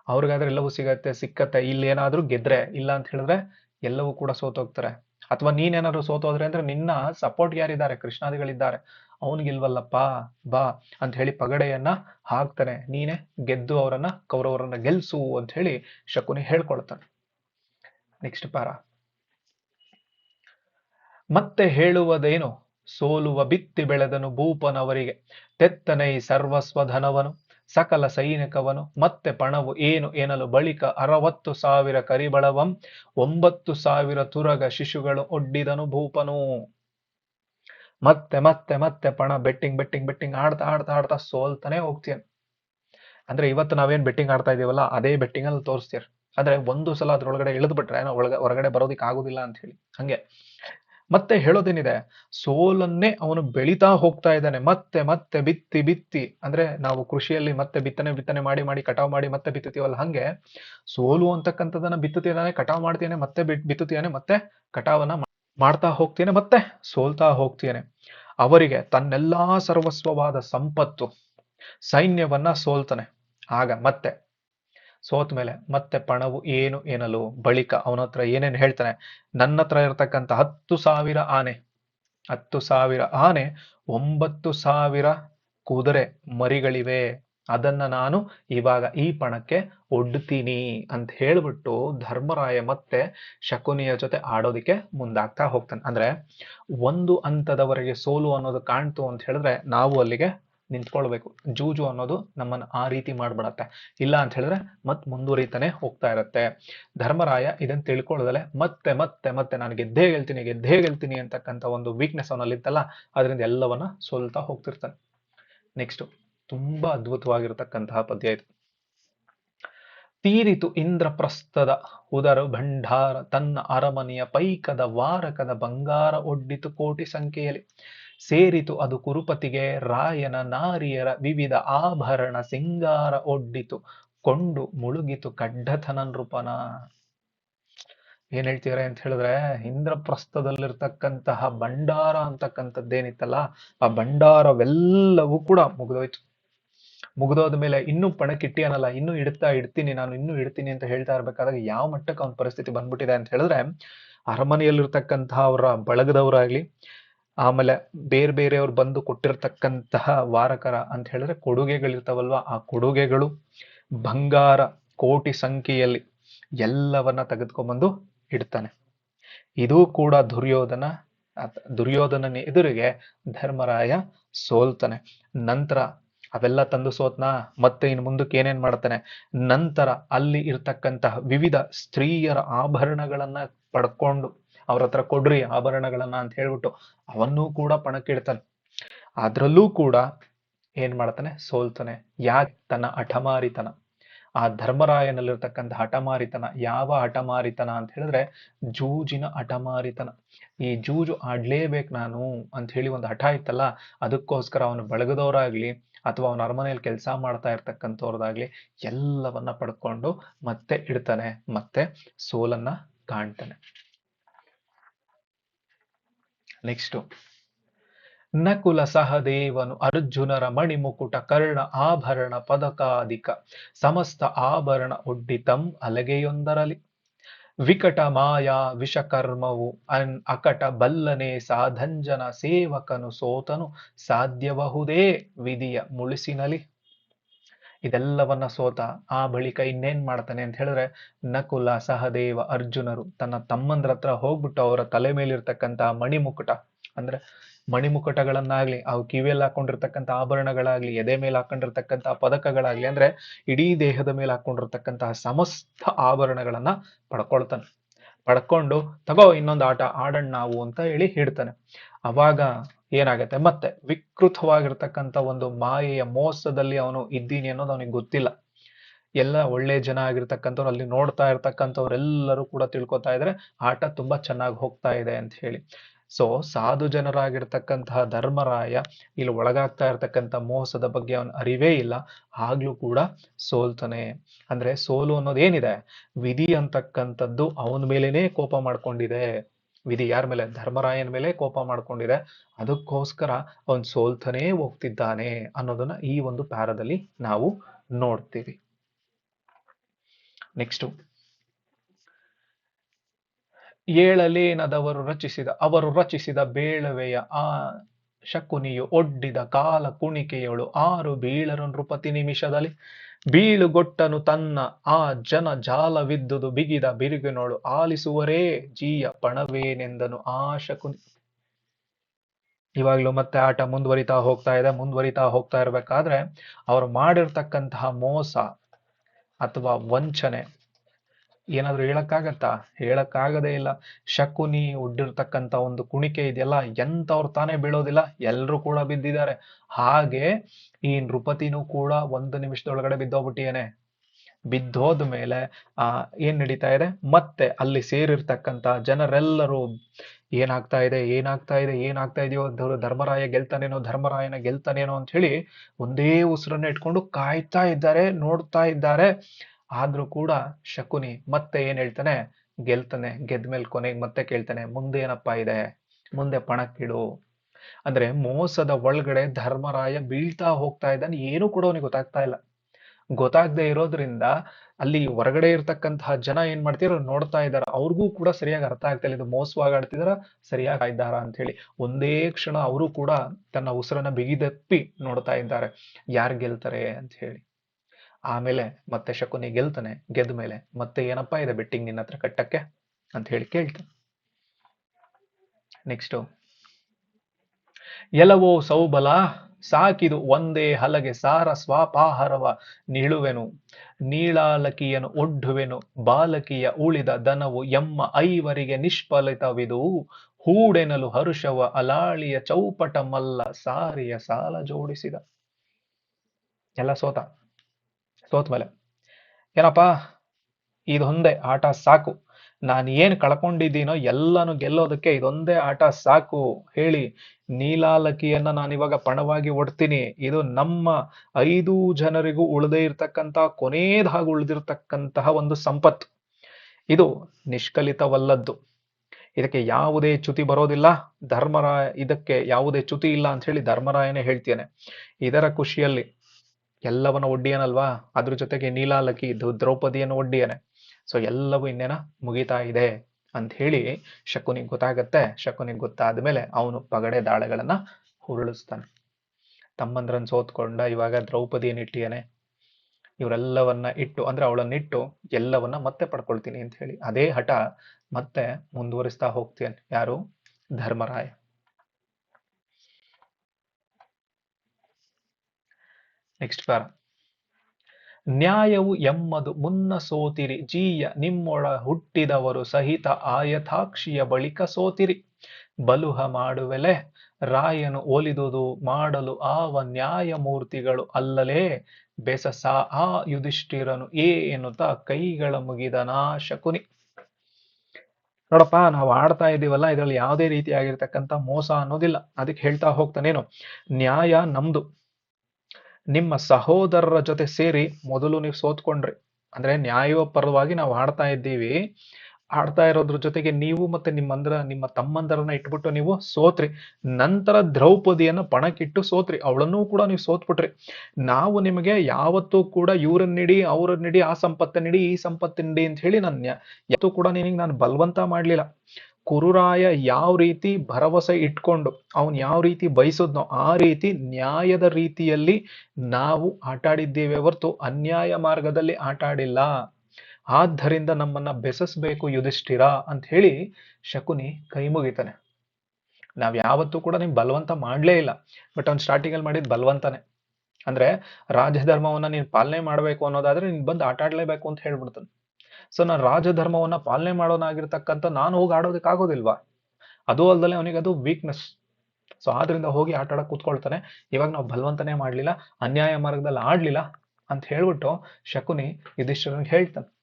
ಅವ್ರಿಗಾದ್ರೆ ಎಲ್ಲವೂ ಸಿಗತ್ತೆ, ಸಿಕ್ಕತ್ತೆ, ಇಲ್ಲಿ ಏನಾದ್ರೂ ಗೆದ್ರೆ, ಇಲ್ಲ ಅಂತ ಹೇಳಿದ್ರೆ ಎಲ್ಲವೂ ಕೂಡ ಸೋತೋಗ್ತಾರೆ. ಅಥವಾ ನೀನೇನಾದ್ರು ಸೋತೋದ್ರೆ ಅಂದ್ರೆ ನಿನ್ನ ಸಪೋರ್ಟ್ ಯಾರಿದ್ದಾರೆ? ಕೃಷ್ಣಾದಿಗಳಿದ್ದಾರೆ. ಅವನಿಗಿಲ್ವಲ್ಲಪ್ಪ, ಬಾ ಅಂತ ಹೇಳಿ ಪಗಡೆಯನ್ನ ಹಾಕ್ತಾನೆ. ನೀನೆ ಗೆದ್ದು ಅವರನ್ನ, ಕೌರವರನ್ನ ಗೆಲ್ಸು ಅಂತ ಹೇಳಿ ಶಕುನಿ ಹೇಳ್ಕೊಳ್ತಾನೆ. ನೆಕ್ಸ್ಟ್ ಪಾರ ಮತ್ತೆ ಹೇಳುವುದೇನು? ಸೋಲುವ ಬಿತ್ತಿ ಬೆಳೆದನು ಭೂಪನವರಿಗೆ. ತೆತ್ತನೈ ಸರ್ವಸ್ವ ಧನವನು ಸಕಲ ಸೈನಿಕವನು, ಮತ್ತೆ ಪಣವು ಏನು ಏನಲು ಬಳಿಕ ಅರವತ್ತು ಸಾವಿರ ಕರಿಬಳವಂ, ಒಂಬತ್ತು ಸಾವಿರ ತುರಗ ಶಿಶುಗಳು ಒಡ್ಡಿದನು ಭೂಪನು. ಮತ್ತೆ ಮತ್ತೆ ಮತ್ತೆ ಪಣ ಬೆಟ್ಟಿಂಗ್ ಬೆಟ್ಟಿಂಗ್ ಬೆಟ್ಟಿಂಗ್ ಆಡ್ತಾ ಆಡ್ತಾ ಆಡ್ತಾ ಸೋಲ್ತಾನೆ ಹೋಗ್ತೀನಿ ಅಂದ್ರೆ ಇವತ್ತು ನಾವೇನ್ ಬೆಟ್ಟಿಂಗ್ ಆಡ್ತಾ ಇದೀವಲ್ಲ, ಅದೇ ಬೆಟ್ಟಿಂಗ್ ಅಲ್ಲಿ ತೋರಿಸ್ತೀರ ಅಂದ್ರೆ ಒಂದು ಸಲ ಅದ್ರೊಳಗಡೆ ಇಳಿದ್ಬಿಟ್ರೆ ಏನೋ ಒಳಗ, ಹೊರಗಡೆ ಬರೋದಿಕ್ ಆಗುದಿಲ್ಲ ಅಂತ ಹೇಳಿ. ಹಂಗೆ. ಮತ್ತೆ ಹೇಳೋದೇನಿದೆ? ಸೋಲನ್ನೇ ಅವನು ಬೆಳಿತಾ ಹೋಗ್ತಾ ಇದ್ದಾನೆ. ಮತ್ತೆ ಮತ್ತೆ ಬಿತ್ತಿ ಬಿತ್ತಿ. ಅಂದ್ರೆ ನಾವು ಕೃಷಿಯಲ್ಲಿ ಮತ್ತೆ ಬಿತ್ತನೆ ಬಿತ್ತನೆ ಮಾಡಿ ಮಾಡಿ, ಕಟಾವ್ ಮಾಡಿ ಮತ್ತೆ ಬಿತ್ತುತ್ತೀವಲ್ಲ ಹಂಗೆ? ಸೋಲು ಅಂತಕ್ಕಂಥದ್ದನ್ನ ಬಿತ್ತುತ್ತಿದ್ದಾನೆ ಕಟಾವ್ ಮಾಡ್ತೇನೆ ಮತ್ತೆ ಬಿತ್ತುತ್ತೇನೆ ಮತ್ತೆ ಕಟಾವನ್ನ ಮಾಡ್ತಾ ಹೋಗ್ತೇನೆ ಮತ್ತೆ ಸೋಲ್ತಾ ಹೋಗ್ತೇನೆ ಅವರಿಗೆ ತನ್ನೆಲ್ಲಾ ಸರ್ವಸ್ವವಾದ ಸಂಪತ್ತು ಸೈನ್ಯವನ್ನ ಸೋಲ್ತಾನೆ. ಆಗ ಮತ್ತೆ ಸೋತ್ ಮೇಲೆ ಮತ್ತೆ ಪಣವು ಏನು ಏನಲು ಬಳಿಕ ಅವನ ಹತ್ರ ಏನೇನು ಹೇಳ್ತಾನೆ, ನನ್ನ ಹತ್ರ ಇರತಕ್ಕಂಥ ಹತ್ತು ಸಾವಿರ ಆನೆ, ಹತ್ತು ಸಾವಿರ ಆನೆ, ಒಂಬತ್ತು ಸಾವಿರ ಕುದುರೆ ಮರಿಗಳಿವೆ, ಅದನ್ನ ನಾನು ಇವಾಗ ಈ ಪಣಕ್ಕೆ ಒಡ್ಡುತ್ತೀನಿ ಅಂತ ಹೇಳ್ಬಿಟ್ಟು ಧರ್ಮರಾಯ ಮತ್ತೆ ಶಕುನಿಯ ಜೊತೆ ಆಡೋದಿಕ್ಕೆ ಮುಂದಾಗ್ತಾ ಹೋಗ್ತಾನೆ. ಅಂದ್ರೆ ಒಂದು ಹಂತದವರೆಗೆ ಸೋಲು ಅನ್ನೋದು ಕಾಣ್ತು ಅಂತ ಹೇಳಿದ್ರೆ ನಾವು ಅಲ್ಲಿಗೆ ನಿಂತ್ಕೊಳ್ಬೇಕು. ಜೂಜು ಅನ್ನೋದು ನಮ್ಮನ್ನ ಆ ರೀತಿ ಮಾಡ್ಬಿಡತ್ತೆ. ಇಲ್ಲ ಅಂತ ಹೇಳಿದ್ರೆ ಮತ್ ಮುಂದುವರಿತಾನೆ ಹೋಗ್ತಾ ಇರತ್ತೆ. ಧರ್ಮರಾಯ ಇದನ್ನ ತಿಳ್ಕೊಳ್ಳೋದಲ್ಲೇ ಮತ್ತೆ ಮತ್ತೆ ಮತ್ತೆ ನಾನು ಗೆದ್ದೇ ಹೇಳ್ತೀನಿ, ಗೆದ್ದೇ ಗೆಲ್ತೀನಿ ಅಂತಕ್ಕಂಥ ಒಂದು ವೀಕ್ನೆಸ್ ಅವನಲ್ಲಿ ಇತ್ತಲ್ಲ ಅದರಿಂದ ಎಲ್ಲವನ್ನ ಸೋಲ್ತಾ ಹೋಗ್ತಿರ್ತಾನೆ. ನೆಕ್ಸ್ಟ್ ತುಂಬಾ ಅದ್ಭುತವಾಗಿರತಕ್ಕಂತಹ ಪದ್ಯ ಇದು. ತೀರಿತು ಇಂದ್ರಪ್ರಸ್ಥದ ಉದರ ಭಂಡಾರ ತನ್ನ ಅರಮನೆಯ ಪೈಕದ ವಾರಕದ ಬಂಗಾರ ಒಡ್ಡಿತು ಕೋಟಿ ಸಂಖ್ಯೆಯಲ್ಲಿ. ಸೇರಿತು. ಅದು ಕುರುಪತಿಗೆ ರಾಯನ ನಾರಿಯರ ವಿವಿಧ ಆಭರಣ ಸಿಂಗಾರ ಒಡ್ಡಿತು. ಕೊಂಡು ಮುಳುಗಿತು ಕಡ್ಡತನ ನೃಪನ ಏನ್ ಹೇಳ್ತೀರ ಅಂತ ಹೇಳಿದ್ರೆ, ಇಂದ್ರಪ್ರಸ್ಥದಲ್ಲಿರ್ತಕ್ಕಂತಹ ಭಂಡಾರ ಅಂತಕ್ಕಂಥದ್ದೇನಿತ್ತಲ್ಲ, ಆ ಭಂಡಾರವೆಲ್ಲವೂ ಕೂಡ ಮುಗಿದೋಯ್ತು. ಮುಗಿದೋದ ಮೇಲೆ ಇನ್ನೂ ಪಣಕ್ಕಿಟ್ಟಿ ಅನ್ನಲ್ಲ ಇನ್ನೂ ಇಡ್ತಾ ಇಡ್ತೀನಿ, ನಾನು ಇನ್ನೂ ಇಡ್ತೀನಿ ಅಂತ ಹೇಳ್ತಾ ಇರ್ಬೇಕಾದಾಗ ಯಾವ ಮಟ್ಟಕ್ಕೆ ಅವನ ಪರಿಸ್ಥಿತಿ ಬಂದ್ಬಿಟ್ಟಿದೆ ಅಂತ ಹೇಳಿದ್ರೆ ಅರಮನೆಯಲ್ಲಿರ್ತಕ್ಕಂತಹ ಅವರ ಬಳಗದವರಾಗ್ಲಿ ಆಮೇಲೆ ಬೇರೆ ಬೇರೆಯವ್ರು ಬಂದು ಕೊಟ್ಟಿರ್ತಕ್ಕಂತಹ ವಾರಕರ ಅಂತ ಹೇಳಿದ್ರೆ ಕೊಡುಗೆಗಳಿರ್ತಾವಲ್ವ? ಆ ಕೊಡುಗೆಗಳು ಬಂಗಾರ ಕೋಟಿ ಸಂಖ್ಯೆಯಲ್ಲಿ ಎಲ್ಲವನ್ನ ತೆಗೆದುಕೊಂಡ್ಬಂದು ಇಡ್ತಾನೆ. ಇದೂ ಕೂಡ ದುರ್ಯೋಧನ ದುರ್ಯೋಧನನ ಎದುರಿಗೆ ಧರ್ಮರಾಯ ಸೋಲ್ತಾನೆ. ನಂತರ ಅವೆಲ್ಲ ತಂದು ಸೋತ್ನ, ಮತ್ತೆ ಇನ್ನು ಮುಂದಕ್ಕೆ ಏನೇನ್ ಮಾಡ್ತಾನೆ? ನಂತರ ಅಲ್ಲಿ ಇರ್ತಕ್ಕಂತಹ ವಿವಿಧ ಸ್ತ್ರೀಯರ ಆಭರಣಗಳನ್ನ ಪಡ್ಕೊಂಡು ಅವ್ರ ಹತ್ರ ಕೊಡ್ರಿ ಆಭರಣಗಳನ್ನ ಅಂತ ಹೇಳ್ಬಿಟ್ಟು ಅವನ್ನೂ ಕೂಡ ಪಣಕ್ಕಿಡ್ತಾನೆ. ಅದ್ರಲ್ಲೂ ಕೂಡ ಏನ್ ಮಾಡ್ತಾನೆ? ಸೋಲ್ತಾನೆ. ಯಾಕೆ ತನ್ನ ಹಠಮಾರಿತನ? ಆ ಧರ್ಮರಾಯನಲ್ಲಿರ್ತಕ್ಕಂಥ ಹಠಮಾರಿತನ, ಯಾವ ಹಠಮಾರಿತನ ಅಂತ ಹೇಳಿದ್ರೆ ಜೂಜಿನ ಹಠಮಾರಿತನ. ಈ ಜೂಜು ಆಡ್ಲೇಬೇಕು ನಾನು ಅಂತ ಹೇಳಿ ಒಂದು ಹಠ ಇತ್ತಲ್ಲ, ಅದಕ್ಕೋಸ್ಕರ ಅವನು ಬಳಗದವರಾಗ್ಲಿ ಅಥವಾ ಅವನ ಅರಮನೆಯಲ್ಲಿ ಕೆಲಸ ಮಾಡ್ತಾ ಇರ್ತಕ್ಕಂಥವ್ರದಾಗ್ಲಿ ಎಲ್ಲವನ್ನ ಪಡ್ಕೊಂಡು ಮತ್ತೆ ಇಡ್ತಾನೆ, ಮತ್ತೆ ಸೋಲನ್ನ ಕಾಣ್ತಾನೆ. ನೆಕ್ಸ್ಟ್ ನಕುಲ ಸಹದೇವನು ಅರ್ಜುನರ ಮಣಿಮುಕುಟ ಕರ್ಣ ಆಭರಣ ಪದಕಾಧಿಕ ಸಮಸ್ತ ಆಭರಣ ಒಡ್ಡಿತಂ ಅಲಗೆಯೊಂದರಲಿ. ವಿಕಟ ಮಾಯಾ ವಿಷಕರ್ಮವು ಅನ್ ಅಕಟ ಬಲ್ಲನೆ ಸಾಧಂಜನ ಸೇವಕನು ಸೋತನು ಸಾಧ್ಯಬಹುದೇ ವಿಧಿಯ ಮುಳಿಸಿನಲಿ. ಇದೆಲ್ಲವನ್ನ ಸೋತ ಆ ಬಳಿಕ ಇನ್ನೇನ್ ಮಾಡ್ತಾನೆ ಅಂತ ಹೇಳಿದ್ರೆ, ನಕುಲ ಸಹದೇವ ಅರ್ಜುನರು ತನ್ನ ತಮ್ಮಂದ್ರ ಹತ್ರ ಹೋಗ್ಬಿಟ್ಟು ಅವರ ತಲೆ ಮೇಲಿರ್ತಕ್ಕಂತ ಮಣಿಮುಕುಟ, ಅಂದ್ರೆ ಮಣಿಮುಕುಟಗಳನ್ನಾಗ್ಲಿ, ಅವು ಕಿವಿಯಲ್ಲಿ ಹಾಕೊಂಡಿರ್ತಕ್ಕಂಥ ಆಭರಣಗಳಾಗ್ಲಿ, ಎದೆ ಮೇಲೆ ಹಾಕೊಂಡಿರ್ತಕ್ಕಂತಹ ಪದಕಗಳಾಗ್ಲಿ, ಅಂದ್ರೆ ಇಡೀ ದೇಹದ ಮೇಲೆ ಹಾಕೊಂಡಿರ್ತಕ್ಕಂತಹ ಸಮಸ್ತ ಆಭರಣಗಳನ್ನ ಪಡ್ಕೊಳ್ತಾನೆ. ಪಡ್ಕೊಂಡು, ತಗೋ ಇನ್ನೊಂದು ಆಟ ಆಡಣ್ಣ ನಾವು ಅಂತ ಹೇಳಿ ಹಿಡ್ತಾನೆ. ಅವಾಗ ಏನಾಗತ್ತೆ? ಮತ್ತೆ ವಿಕೃತವಾಗಿರ್ತಕ್ಕಂಥ ಒಂದು ಮಾಯೆಯ ಮೋಸದಲ್ಲಿ ಅವನು ಇದ್ದೀನಿ ಅನ್ನೋದು ಅವನಿಗೆ ಗೊತ್ತಿಲ್ಲ. ಎಲ್ಲ ಒಳ್ಳೆ ಜನ ಆಗಿರ್ತಕ್ಕಂಥವ್ರು ಅಲ್ಲಿ ನೋಡ್ತಾ ಇರ್ತಕ್ಕಂಥವ್ರೆಲ್ಲರೂ ಕೂಡ ತಿಳ್ಕೊತಾ ಇದ್ರೆ ಆಟ ತುಂಬಾ ಚೆನ್ನಾಗಿ ಹೋಗ್ತಾ ಇದೆ ಅಂತ ಹೇಳಿ. ಸೊ ಸಾಧು ಜನರಾಗಿರ್ತಕ್ಕಂತಹ ಧರ್ಮರಾಯ ಇಲ್ಲಿ ಒಳಗಾಗ್ತಾ ಇರ್ತಕ್ಕಂಥ ಮೋಸದ ಬಗ್ಗೆ ಅವನ ಅರಿವೇ ಇಲ್ಲ. ಆಗ್ಲೂ ಕೂಡ ಸೋಲ್ತಾನೆ. ಅಂದ್ರೆ ಸೋಲು ಅನ್ನೋದು ಏನಿದೆ? ವಿಧಿ ಅಂತಕ್ಕಂಥದ್ದು ಅವನ ಮೇಲೇನೆ ಕೋಪ ಮಾಡ್ಕೊಂಡಿದೆ. ವಿಧಿ ಯಾರ ಮೇಲೆ? ಧರ್ಮರಾಯನ ಮೇಲೆ ಕೋಪ ಮಾಡ್ಕೊಂಡಿದೆ. ಅದಕ್ಕೋಸ್ಕರ ಅವನ್ ಸೋಲ್ತಾನೇ ಹೋಗ್ತಿದ್ದಾನೆ ಅನ್ನೋದನ್ನ ಈ ಒಂದು ಪ್ಯಾರದಲ್ಲಿ ನಾವು ನೋಡ್ತೀವಿ. ನೆಕ್ಸ್ಟ್ ಏಳಲೇನದವರು ರಚಿಸಿದ, ಅವರು ರಚಿಸಿದ ಬೇಳವೆಯ, ಆ ಶಕುನಿಯು ಒಡ್ಡಿದ ಕಾಲ ಕುಣಿಕೆಯಳು ಆರು ಬೀಳರು ನೃಪತಿ ನಿಮಿಷದಲ್ಲಿ. ಬೀಳುಗೊಟ್ಟನು ತನ್ನ, ಆ ಜನ ಜಾಲವಿದ್ದುದು ಬಿಗಿದ ಬಿರುಗಿನೋಳು ಆಲಿಸುವರೇ ಜೀಯ ಪಣವೇನೆಂದನು ಆಶಕು ಇವಾಗಲೂ ಇವಾಗ್ಲೂ ಮತ್ತೆ ಆಟ ಮುಂದುವರಿತಾ ಹೋಗ್ತಾ ಇದೆ, ಮುಂದುವರಿತಾ ಹೋಗ್ತಾ ಇರಬೇಕಾದ್ರೆ, ಅವರು ಮಾಡಿರ್ತಕ್ಕಂತಹ ಮೋಸ ಅಥವಾ ವಂಚನೆ ಏನಾದ್ರೂ ಹೇಳಕ್ಕಾಗತ್ತಾ? ಹೇಳಕ್ಕಾಗದೇ ಇಲ್ಲ. ಶಕುನಿ ಒಡ್ಡಿರ್ತಕ್ಕಂತ ಒಂದು ಕುಣಿಕೆ ಇದೆಯಲ್ಲ ಎಂತವ್ರು ತಾನೇ ಬೀಳೋದಿಲ್ಲ ಎಲ್ಲರೂ ಕೂಡ ಬಿದ್ದಿದ್ದಾರೆ. ಹಾಗೆ ಈ ನೃಪತಿನೂ ಕೂಡ ಒಂದು ನಿಮಿಷದೊಳಗಡೆ ಬಿದ್ದೋಗ್ಬಿಟ್ಟಿಯೇನೆ. ಬಿದ್ದೋದ ಮೇಲೆ, ಆ, ಏನ್ ನಡೀತಾ ಇದೆ? ಮತ್ತೆ ಅಲ್ಲಿ ಸೇರಿರ್ತಕ್ಕಂತ ಜನರೆಲ್ಲರೂ ಏನಾಗ್ತಾ ಇದೆ ಏನಾಗ್ತಾ ಇದೆ, ಏನಾಗ್ತಾ ಇದೆಯೋ, ಧರ್- ಧರ್ಮರಾಯ ಗೆಲ್ತಾನೇನೋ, ಧರ್ಮರಾಯನ ಗೆಲ್ತಾನೇನೋ ಅಂತ ಹೇಳಿ ಒಂದೇ ಉಸಿರನ್ನ ಇಟ್ಕೊಂಡು ಕಾಯ್ತಾ ಇದ್ದಾರೆ, ನೋಡ್ತಾ ಇದ್ದಾರೆ. ಆದ್ರೂ ಕೂಡ ಶಕುನಿ ಮತ್ತೆ ಏನ್ ಹೇಳ್ತಾನೆ? ಗೆಲ್ತಾನೆ, ಗೆದ್ಮೇಲೆ ಕೊನೆಗೆ ಮತ್ತೆ ಕೇಳ್ತಾನೆ, ಮುಂದೆ ಏನಪ್ಪಾ ಇದೆ? ಮುಂದೆ ಪಣಕ್ಕಿಡು. ಅಂದ್ರೆ ಮೋಸದ ಒಳಗಡೆ ಧರ್ಮರಾಯ ಬೀಳ್ತಾ ಹೋಗ್ತಾ ಇದ್ದಾನೆ, ಏನು ಕೂಡ ಅವನಿಗೆ ಗೊತ್ತಾಗ್ತಾ ಇಲ್ಲ. ಗೊತ್ತಾಗದೆ ಇರೋದ್ರಿಂದ ಅಲ್ಲಿ ಹೊರಗಡೆ ಇರ್ತಕ್ಕಂತಹ ಜನ ಏನ್ ಮಾಡ್ತಿರೋ ನೋಡ್ತಾ ಇದ್ದಾರೆ ಅವ್ರಿಗೂ ಕೂಡ ಸರಿಯಾಗಿ ಅರ್ಥ ಆಗ್ತಾ ಇಲ್ಲ, ಇದು ಮೋಸವಾಗಿ ಆಡ್ತಿದಾರ? ಸರಿಯಾಗಿ ಆಯ್ದಾರ ಅಂತ ಹೇಳಿ. ಒಂದೇ ಕ್ಷಣ ಅವರು ಕೂಡ ತನ್ನ ಉಸಿರನ್ನ ಬಿಗಿದಪ್ಪಿ ನೋಡ್ತಾ ಇದ್ದಾರೆ. ಯಾರು ಗೆಲ್ತಾರೆ ಅಂತ ಹೇಳಿ. ಆಮೇಲೆ ಮತ್ತೆ ಶಕುನಿ ಗೆಲ್ತಾನೆ, ಗೆದ್ದ ಮೇಲೆ ಮತ್ತೆ ಏನಪ್ಪಾ ಇದೆ ಬೆಟ್ಟಿಂಗ್ ನಿನ್ನ ಹತ್ರ ಕಟ್ಟಕ್ಕೆ ಅಂತ ಹೇಳಿ ಕೇಳ್ತಾನೆ. ನೆಕ್ಸ್ಟು ಎಲ್ಲವೋ ಸೌಬಲ, ಸಾಕಿದು ಒಂದೇ ಹಲಗೆ ಸಾರ ಸ್ವಾಪಾಹಾರವ ನೀಳುವೆನು ನೀಳಾಲಕಿಯನು ಒಡ್ಡುವೆನು, ಬಾಲಕಿಯ ಉಳಿದ ದನವು ಎಮ್ಮ ಐವರಿಗೆ ನಿಷ್ಫಲಿತವಿದು. ಹೂಡೆನಲು ಹರುಷವ ಅಲಾಳಿಯ ಚೌಪಟ ಮಲ್ಲ ಸಾರಿಯ ಸಾಲ ಜೋಡಿಸಿದ. ಎಲ್ಲ ಸೋತ. ಸೋತ ಮೇಲೆ. ಏನಪ್ಪಾ? ಇದೊಂದೇ ಆಟ ಸಾಕು. ನಾನು ಏನ್ ಕಳ್ಕೊಂಡಿದ್ದೀನೋ ಎಲ್ಲಾನು ಗೆಲ್ಲೋದಕ್ಕೆ ಇದೊಂದೇ ಆಟ ಸಾಕು. ಹೇಳಿ, ನೀಲಾಲಕಿಯನ್ನ ನಾನಿವಾಗ ಪಣವಾಗಿ ಒಡ್ತೀನಿ. ಇದು ನಮ್ಮ ಐದು ಜನರಿಗೂ ಉಳಿದೇ ಇರ್ತಕ್ಕಂತಹ ಕೊನೇದಾಗಿ ಉಳಿದಿರ್ತಕ್ಕಂತಹ ಒಂದು ಸಂಪತ್ತು. ಇದು ನಿಷ್ಕಲಿತವಲ್ಲದ್ದು. ಇದಕ್ಕೆ ಯಾವುದೇ ಚ್ಯುತಿ ಬರೋದಿಲ್ಲ. ಧರ್ಮರಾಯ ಇದಕ್ಕೆ ಯಾವುದೇ ಚ್ಯುತಿ ಇಲ್ಲ ಅಂತ ಹೇಳಿ ಧರ್ಮರಾಯನೇ ಹೇಳ್ತೇನೆ. ಇದರ ಖುಷಿಯಲ್ಲಿ ಎಲ್ಲವನ್ನ ಒಡ್ಡಿಯನಲ್ವಾ? ಅದ್ರ ಜೊತೆಗೆ ನೀಲಾಲಕಿ ದ್ರೌ- ದ್ರೌಪದಿಯನ್ನು ಒಡ್ಡಿಯನೆ. ಸೊ ಎಲ್ಲವೂ ಇನ್ನೇನ ಮುಗಿತಾ ಇದೆ ಅಂತ ಹೇಳಿ ಶಕುನಿಗೆ ಗೊತ್ತಾಗತ್ತೆ. ಶಕುನಿಗೆ ಗೊತ್ತಾದ ಮೇಲೆ ಅವನು ಪಗಡೆ ದಾಳಗಳನ್ನ ಉರುಳಿಸ್ತಾನೆ ತಮ್ಮಂದ್ರನ್ ಸೋತ್ಕೊಂಡ ಇವಾಗ ದ್ರೌಪದಿಯನ್ನು ಇಟ್ಟಿಯನೆ. ಇವರೆಲ್ಲವನ್ನ ಇಟ್ಟು, ಅಂದ್ರೆ ಅವಳನ್ನಿಟ್ಟು ಎಲ್ಲವನ್ನ ಮತ್ತೆ ಪಡ್ಕೊಳ್ತೀನಿ ಅಂತ ಹೇಳಿ. ಅದೇ ಹಠ ಮತ್ತೆ ಮುಂದುವರಿಸ್ತಾ ಹೋಗ್ತೀಯನ್ ಯಾರು? ಧರ್ಮರಾಯ. ನೆಕ್ಸ್ಟ್ ಪ್ಯಾರ ನ್ಯಾಯವು ಎಮ್ಮದು ಮುನ್ನ ಸೋತಿರಿ, ಜೀಯ ನಿಮ್ಮೊಳ ಹುಟ್ಟಿದವರು ಸಹಿತ ಆಯಥಾಕ್ಷಿಯ ಬಳಿಕ ಸೋತಿರಿ. ಬಲುಹ ಮಾಡುವೆಲೆ, ರಾಯನು ಒಲಿದುದು ಮಾಡಲು ಆವ ನ್ಯಾಯಮೂರ್ತಿಗಳು ಅಲ್ಲಲೇ, ಬೆಸಸ ಆ ಯುಧಿಷ್ಠಿರನು ಏ ಎನ್ನುತ್ತಾ ಕೈಗಳ ಮುಗಿದ ಶಕುನಿ ನೋಡಪ್ಪ, ನಾವು ಆಡ್ತಾ ಇದ್ದೀವಲ್ಲ, ಇದರಲ್ಲಿ ಯಾವುದೇ ರೀತಿಯಾಗಿರ್ತಕ್ಕಂಥ ಮೋಸ ಅನ್ನೋದಿಲ್ಲ. ಅದಕ್ಕೆ ಹೇಳ್ತಾ ಹೋಗ್ತಾನೇನು ನ್ಯಾಯ ನಮ್ದು. ನಿಮ್ಮ ಸಹೋದರರ ಜೊತೆ ಸೇರಿ ಮೊದಲು ನೀವು ಸೋತ್ಕೊಂಡ್ರಿ. ಅಂದ್ರೆ ನ್ಯಾಯ ಪರವಾಗಿ ನಾವು ಆಡ್ತಾ ಇದ್ದೀವಿ. ಆಡ್ತಾ ಇರೋದ್ರ ಜೊತೆಗೆ ನೀವು ಮತ್ತೆ ನಿಮ್ಮಂದ್ರ ನಿಮ್ಮ ತಮ್ಮಂದರನ್ನ ಇಟ್ಬಿಟ್ಟು ನೀವು ಸೋತ್ರಿ. ನಂತರ ದ್ರೌಪದಿಯನ್ನ ಪಣಕ್ಕಿಟ್ಟು ಸೋತ್ರಿ. ಅವಳನ್ನೂ ಕೂಡ ನೀವು ಸೋತ್ಬಿಟ್ರಿ. ನಾವು ನಿಮಗೆ ಯಾವತ್ತೂ ಕೂಡ ಇವ್ರನ್ನಿಡಿ ಅವ್ರನ್ನಿಡಿ ಆ ಸಂಪತ್ತನ್ನಿಡಿ ಈ ಸಂಪತ್ತಿನಿಡಿ ಅಂತ ಹೇಳಿ ನಾನು ಯಾವತ್ತೂ ಕೂಡ ನಿನಗೆ ನಾನು ಬಲವಂತ ಮಾಡ್ಲಿಲ್ಲ. ಕುರುರಾಯ ಯಾವ ರೀತಿ ಭರವಸೆ ಇಟ್ಕೊಂಡು, ಅವನು ಯಾವ ರೀತಿ ಬಯಸಿದ್ನೋ ಆ ರೀತಿ ನ್ಯಾಯದ ರೀತಿಯಲ್ಲಿ ನಾವು ಆಟಾಡಿದ್ದೇವೆ ಹೊರತು ಅನ್ಯಾಯ ಮಾರ್ಗದಲ್ಲಿ ಆಟಾಡಿಲ್ಲ. ಆದ್ದರಿಂದ ನಮ್ಮನ್ನ ಬೆಸಸ್ಬೇಕು ಯುಧಿಷ್ಠಿರ ಅಂತ ಹೇಳಿ ಶಕುನಿ ಕೈ ಮುಗಿತಾನೆ. ನಾವ್ ಯಾವತ್ತೂ ಕೂಡ ನಿಮ್ ಬಲವಂತ ಮಾಡ್ಲೇ ಇಲ್ಲ, ಬಟ್ ಅವ್ನು ಸ್ಟಾರ್ಟಿಂಗ್ ಅಲ್ಲಿ ಮಾಡಿದ್ ಬಲವಂತಾನೆ. ಅಂದ್ರೆ ರಾಜಧರ್ಮವನ್ನ ನೀನ್ ಪಾಲನೆ ಮಾಡ್ಬೇಕು ಅನ್ನೋದಾದ್ರೆ ನೀನ್ ಬಂದು ಆಟ ಆಡ್ಲೇಬೇಕು ಅಂತ ಹೇಳ್ಬಿಡ್ತಾನೆ. ಸೊ ನಾನು ರಾಜಧರ್ಮವನ್ನ ಪಾಲನೆ ಮಾಡೋನಾಗಿರ್ತಕ್ಕಂಥ ನಾನು ಹೋಗಿ ಆಡೋದಕ್ಕೆ ಆಗೋದಿಲ್ವಾ ಅದು ಅಲ್ಲದೆ ಅವನಿಗೆ ಅದು ವೀಕ್ನೆಸ್ ಸೊ ಆದ್ರಿಂದ ಹೋಗಿ ಆಟ ಆಡಕ್ ಕೂತ್ಕೊಳ್ತಾನೆ. ಇವಾಗ ನಾವು ಬಲವಂತನೇ ಮಾಡ್ಲಿಲ್ಲ, ಅನ್ಯಾಯ ಮಾರ್ಗದಲ್ಲಿ ಆಡ್ಲಿಲ್ಲ ಅಂತ ಹೇಳ್ಬಿಟ್ಟು ಶಕುನಿ ಯುಧಿಷ್ಠಿರನಿಗೆ ಹೇಳ್ತಾನೆ.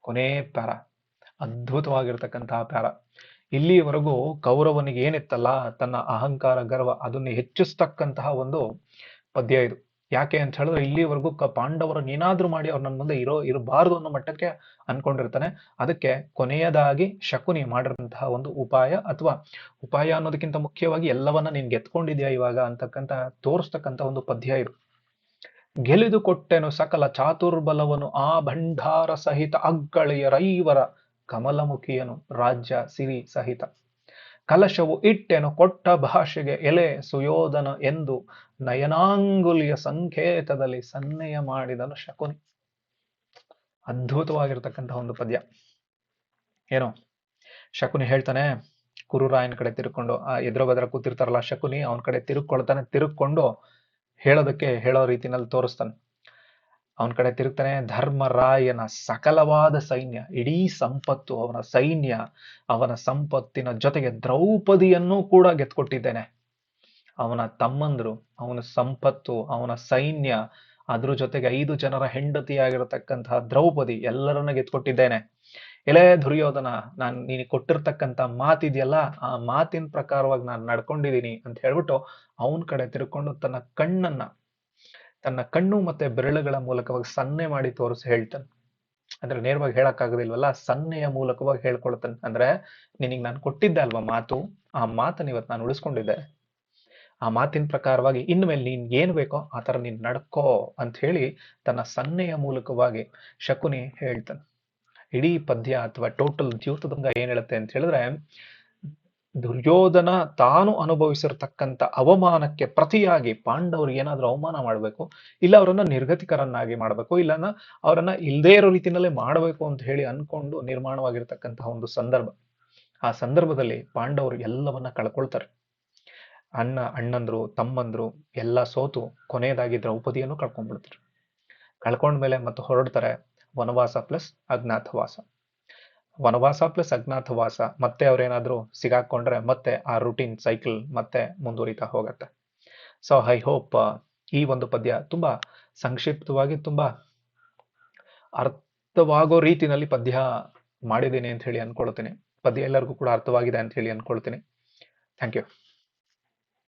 ಕೊನೆ ಪ್ಯಾರ. ಅದ್ಭುತವಾಗಿರ್ತಕ್ಕಂತಹ ಪ್ಯಾರ. ಇಲ್ಲಿಯವರೆಗೂ ಕೌರವನಿಗೆ ಏನಿತ್ತಲ್ಲ ತನ್ನ ಅಹಂಕಾರ, ಗರ್ವ ಅದನ್ನು ಹೆಚ್ಚಿಸ್ತಕ್ಕಂತಹ ಒಂದು ಪದ್ಯ ಇದು. ಯಾಕೆ ಅಂತ ಹೇಳಿದ್ರೆ ಇಲ್ಲಿವರೆಗೂ ಕ ಪಾಂಡವರನ್ನ ಏನಾದ್ರೂ ಮಾಡಿ ಅವ್ರು ನನ್ನ ಮುಂದೆ ಇರೋ ಇರಬಾರದು ಅನ್ನೋ ಮಟ್ಟಕ್ಕೆ ಅನ್ಕೊಂಡಿರ್ತಾನೆ. ಅದಕ್ಕೆ ಕೊನೆಯದಾಗಿ ಶಕುನಿ ಮಾಡಿರುವಂತಹ ಒಂದು ಉಪಾಯ ಅಥವಾ ಉಪಾಯ ಅನ್ನೋದಕ್ಕಿಂತ ಮುಖ್ಯವಾಗಿ ಎಲ್ಲವನ್ನ ನೀನ್ ಗೆತ್ಕೊಂಡಿದ್ಯಾ ಇವಾಗ ಅಂತಕ್ಕಂತ ತೋರಿಸ್ತಕ್ಕಂತ ಒಂದು ಪದ್ಯ ಇದು. ಗೆಲಿದು ಕೊಟ್ಟೆನು ಸಕಲ ಚಾತುರ್ಬಲವನು ಆ ಭಂಡಾರ ಸಹಿತ ಅಗ್ಗಳಿಯರೈವರ ಕಮಲಮುಖಿಯನು ರಾಜ್ಯ ಸಿರಿ ಸಹಿತ. ಕಲಶವು ಇಟ್ಟೆನು ಕೊಟ್ಟ ಭಾಷೆಗೆ ಎಲೆ ಸುಯೋಧನ ಎಂದು ನಯನಾಂಗುಲಿಯ ಸಂಕೇತದಲ್ಲಿ ಸನ್ನೆಯ ಮಾಡಿದನು ಶಕುನಿ. ಅದ್ಭುತವಾಗಿರ್ತಕ್ಕಂತಹ ಒಂದು ಪದ್ಯ. ಏನು? ಶಕುನಿ ಹೇಳ್ತಾನೆ ಕುರುರಾಯನ ಕಡೆ ತಿರುಕೊಂಡು, ಆ ಎದುರು ಬದ್ರ ಕೂತಿರ್ತಾರಲ್ಲ ಶಕುನಿ, ಅವನ ಕಡೆ ತಿರುಗ್ಕೊಳ್ತಾನೆ ತಿರುಕೊಂಡು ಹೇಳೋದಕ್ಕೆ ಹೇಳೋ ರೀತಿನಲ್ಲಿ ತೋರಿಸ್ತಾನೆ. ಅವನ ಕಡೆ ತಿರುಗ್ತಾನೆ, ಧರ್ಮರಾಯನ ಸಕಲವಾದ ಸೈನ್ಯ, ಇಡೀ ಸಂಪತ್ತು ಅವನ ಸೈನ್ಯ, ಅವನ ಸಂಪತ್ತಿನ ಜೊತೆಗೆ ದ್ರೌಪದಿಯನ್ನು ಕೂಡ ಗೆದ್ಕೊಟ್ಟಿದ್ದೇನೆ. ಅವನ ತಮ್ಮಂದ್ರು, ಅವನ ಸಂಪತ್ತು, ಅವನ ಸೈನ್ಯ, ಅದ್ರ ಜೊತೆಗೆ ಐದು ಜನರ ಹೆಂಡತಿಯಾಗಿರತಕ್ಕಂತಹ ದ್ರೌಪದಿ ಎಲ್ಲರನ್ನ ಗೆದ್ಕೊಟ್ಟಿದ್ದೇನೆ. ಎಲೆ ದುರ್ಯೋಧನ, ನಾನು ನೀನು ಕೊಟ್ಟಿರ್ತಕ್ಕಂಥ ಮಾತಿದೆಯಲ್ಲ, ಆ ಮಾತಿನ ಪ್ರಕಾರವಾಗಿ ನಾನು ನಡ್ಕೊಂಡಿದ್ದೀನಿ ಅಂತ ಹೇಳ್ಬಿಟ್ಟು ಅವನ ಕಡೆ ತಿರ್ಕೊಂಡು ತನ್ನ ಕಣ್ಣನ್ನ ತನ್ನ ಕಣ್ಣು ಮತ್ತೆ ಬೆರಳುಗಳ ಮೂಲಕವಾಗಿ ಸನ್ನೆ ಮಾಡಿ ತೋರಿಸಿ ಹೇಳ್ತಾನೆ. ಅಂದ್ರೆ ನೇರವಾಗಿ ಹೇಳಕ್ ಆಗೋದಿಲ್ವಲ್ಲ ಸನ್ನೆಯ ಮೂಲಕವಾಗಿ ಹೇಳ್ಕೊಳ್ತಾನೆ. ಅಂದ್ರೆ ನಿನಗೆ ನಾನು ಕೊಟ್ಟಿದ್ದೆ ಅಲ್ವಾ ಮಾತು? ಆ ಮಾತನ್ನ ಇವತ್ತು ನಾನು ಉಳಿಸ್ಕೊಂಡಿದ್ದೆ. ಆ ಮಾತಿನ ಪ್ರಕಾರವಾಗಿ ಇನ್ಮೇಲೆ ನೀನ್ ಏನ್ ಬೇಕೋ ಆ ತರ ನೀನ್ ನಡ್ಕೋ ಅಂತ ಹೇಳಿ ತನ್ನ ಸನ್ನೆಯ ಮೂಲಕವಾಗಿ ಶಕುನಿ ಹೇಳ್ತಾನೆ. ಇಡೀ ಪದ್ಯ ಅಥವಾ ಟೋಟಲ್ ದ್ಯೂತದಂಗ ಏನ್ ಹೇಳುತ್ತೆ ಅಂತ ಹೇಳಿದ್ರೆ ದುರ್ಯೋಧನ ತಾನು ಅನುಭವಿಸಿರ್ತಕ್ಕಂಥ ಅವಮಾನಕ್ಕೆ ಪ್ರತಿಯಾಗಿ ಪಾಂಡವ್ರಿಗೆ ಏನಾದ್ರೂ ಅವಮಾನ ಮಾಡಬೇಕು, ಇಲ್ಲ ಅವರನ್ನ ನಿರ್ಗತಿಕರನ್ನಾಗಿ ಮಾಡಬೇಕು, ಇಲ್ಲನ ಅವರನ್ನ ಇಲ್ದೇ ಇರೋ ರೀತಿಯಲ್ಲೇ ಮಾಡಬೇಕು ಅಂತ ಹೇಳಿ ಅನ್ಕೊಂಡು ನಿರ್ಮಾಣವಾಗಿರ್ತಕ್ಕಂತಹ ಒಂದು ಸಂದರ್ಭ. ಆ ಸಂದರ್ಭದಲ್ಲಿ ಪಾಂಡವರು ಎಲ್ಲವನ್ನ ಕಳ್ಕೊಳ್ತಾರೆ. ಅಣ್ಣ, ಅಣ್ಣಂದ್ರು, ತಮ್ಮಂದ್ರು ಎಲ್ಲ ಸೋತು ಕೊನೆಯದಾಗಿ ದ್ರೌಪದಿಯನ್ನು ಕಳ್ಕೊಂಡ್ಬಿಡ್ತಾರೆ. ಕಳ್ಕೊಂಡ್ಮೇಲೆ ಮತ್ತೆ ಹೊರಡ್ತಾರೆ ವನವಾಸ ಪ್ಲಸ್ ಅಜ್ಞಾತವಾಸ. ವನವಾಸ ಪ್ಲಸ್ ಅಜ್ಞಾತವಾಸ, ಮತ್ತೆ ಅವ್ರೇನಾದ್ರೂ ಸಿಗಾಕೊಂಡ್ರೆ ಮತ್ತೆ ಆ ರುಟೀನ್ ಸೈಕಲ್ ಮತ್ತೆ ಮುಂದುವರಿತಾ ಹೋಗತ್ತೆ. ಸೊ ಐ ಹೋಪ್ ಈ ಒಂದು ಪದ್ಯ ತುಂಬಾ ಸಂಕ್ಷಿಪ್ತವಾಗಿ ತುಂಬಾ ಅರ್ಥವಾಗೋ ರೀತಿನಲ್ಲಿ ಪದ್ಯ ಮಾಡಿದ್ದೀನಿ ಅಂತ ಹೇಳಿ ಅನ್ಕೊಳ್ತೀನಿ. ಪದ್ಯ ಎಲ್ಲರಿಗೂ ಕೂಡ ಅರ್ಥವಾಗಿದೆ ಅಂತ ಹೇಳಿ ಅನ್ಕೊಳ್ತೀನಿ. Thank you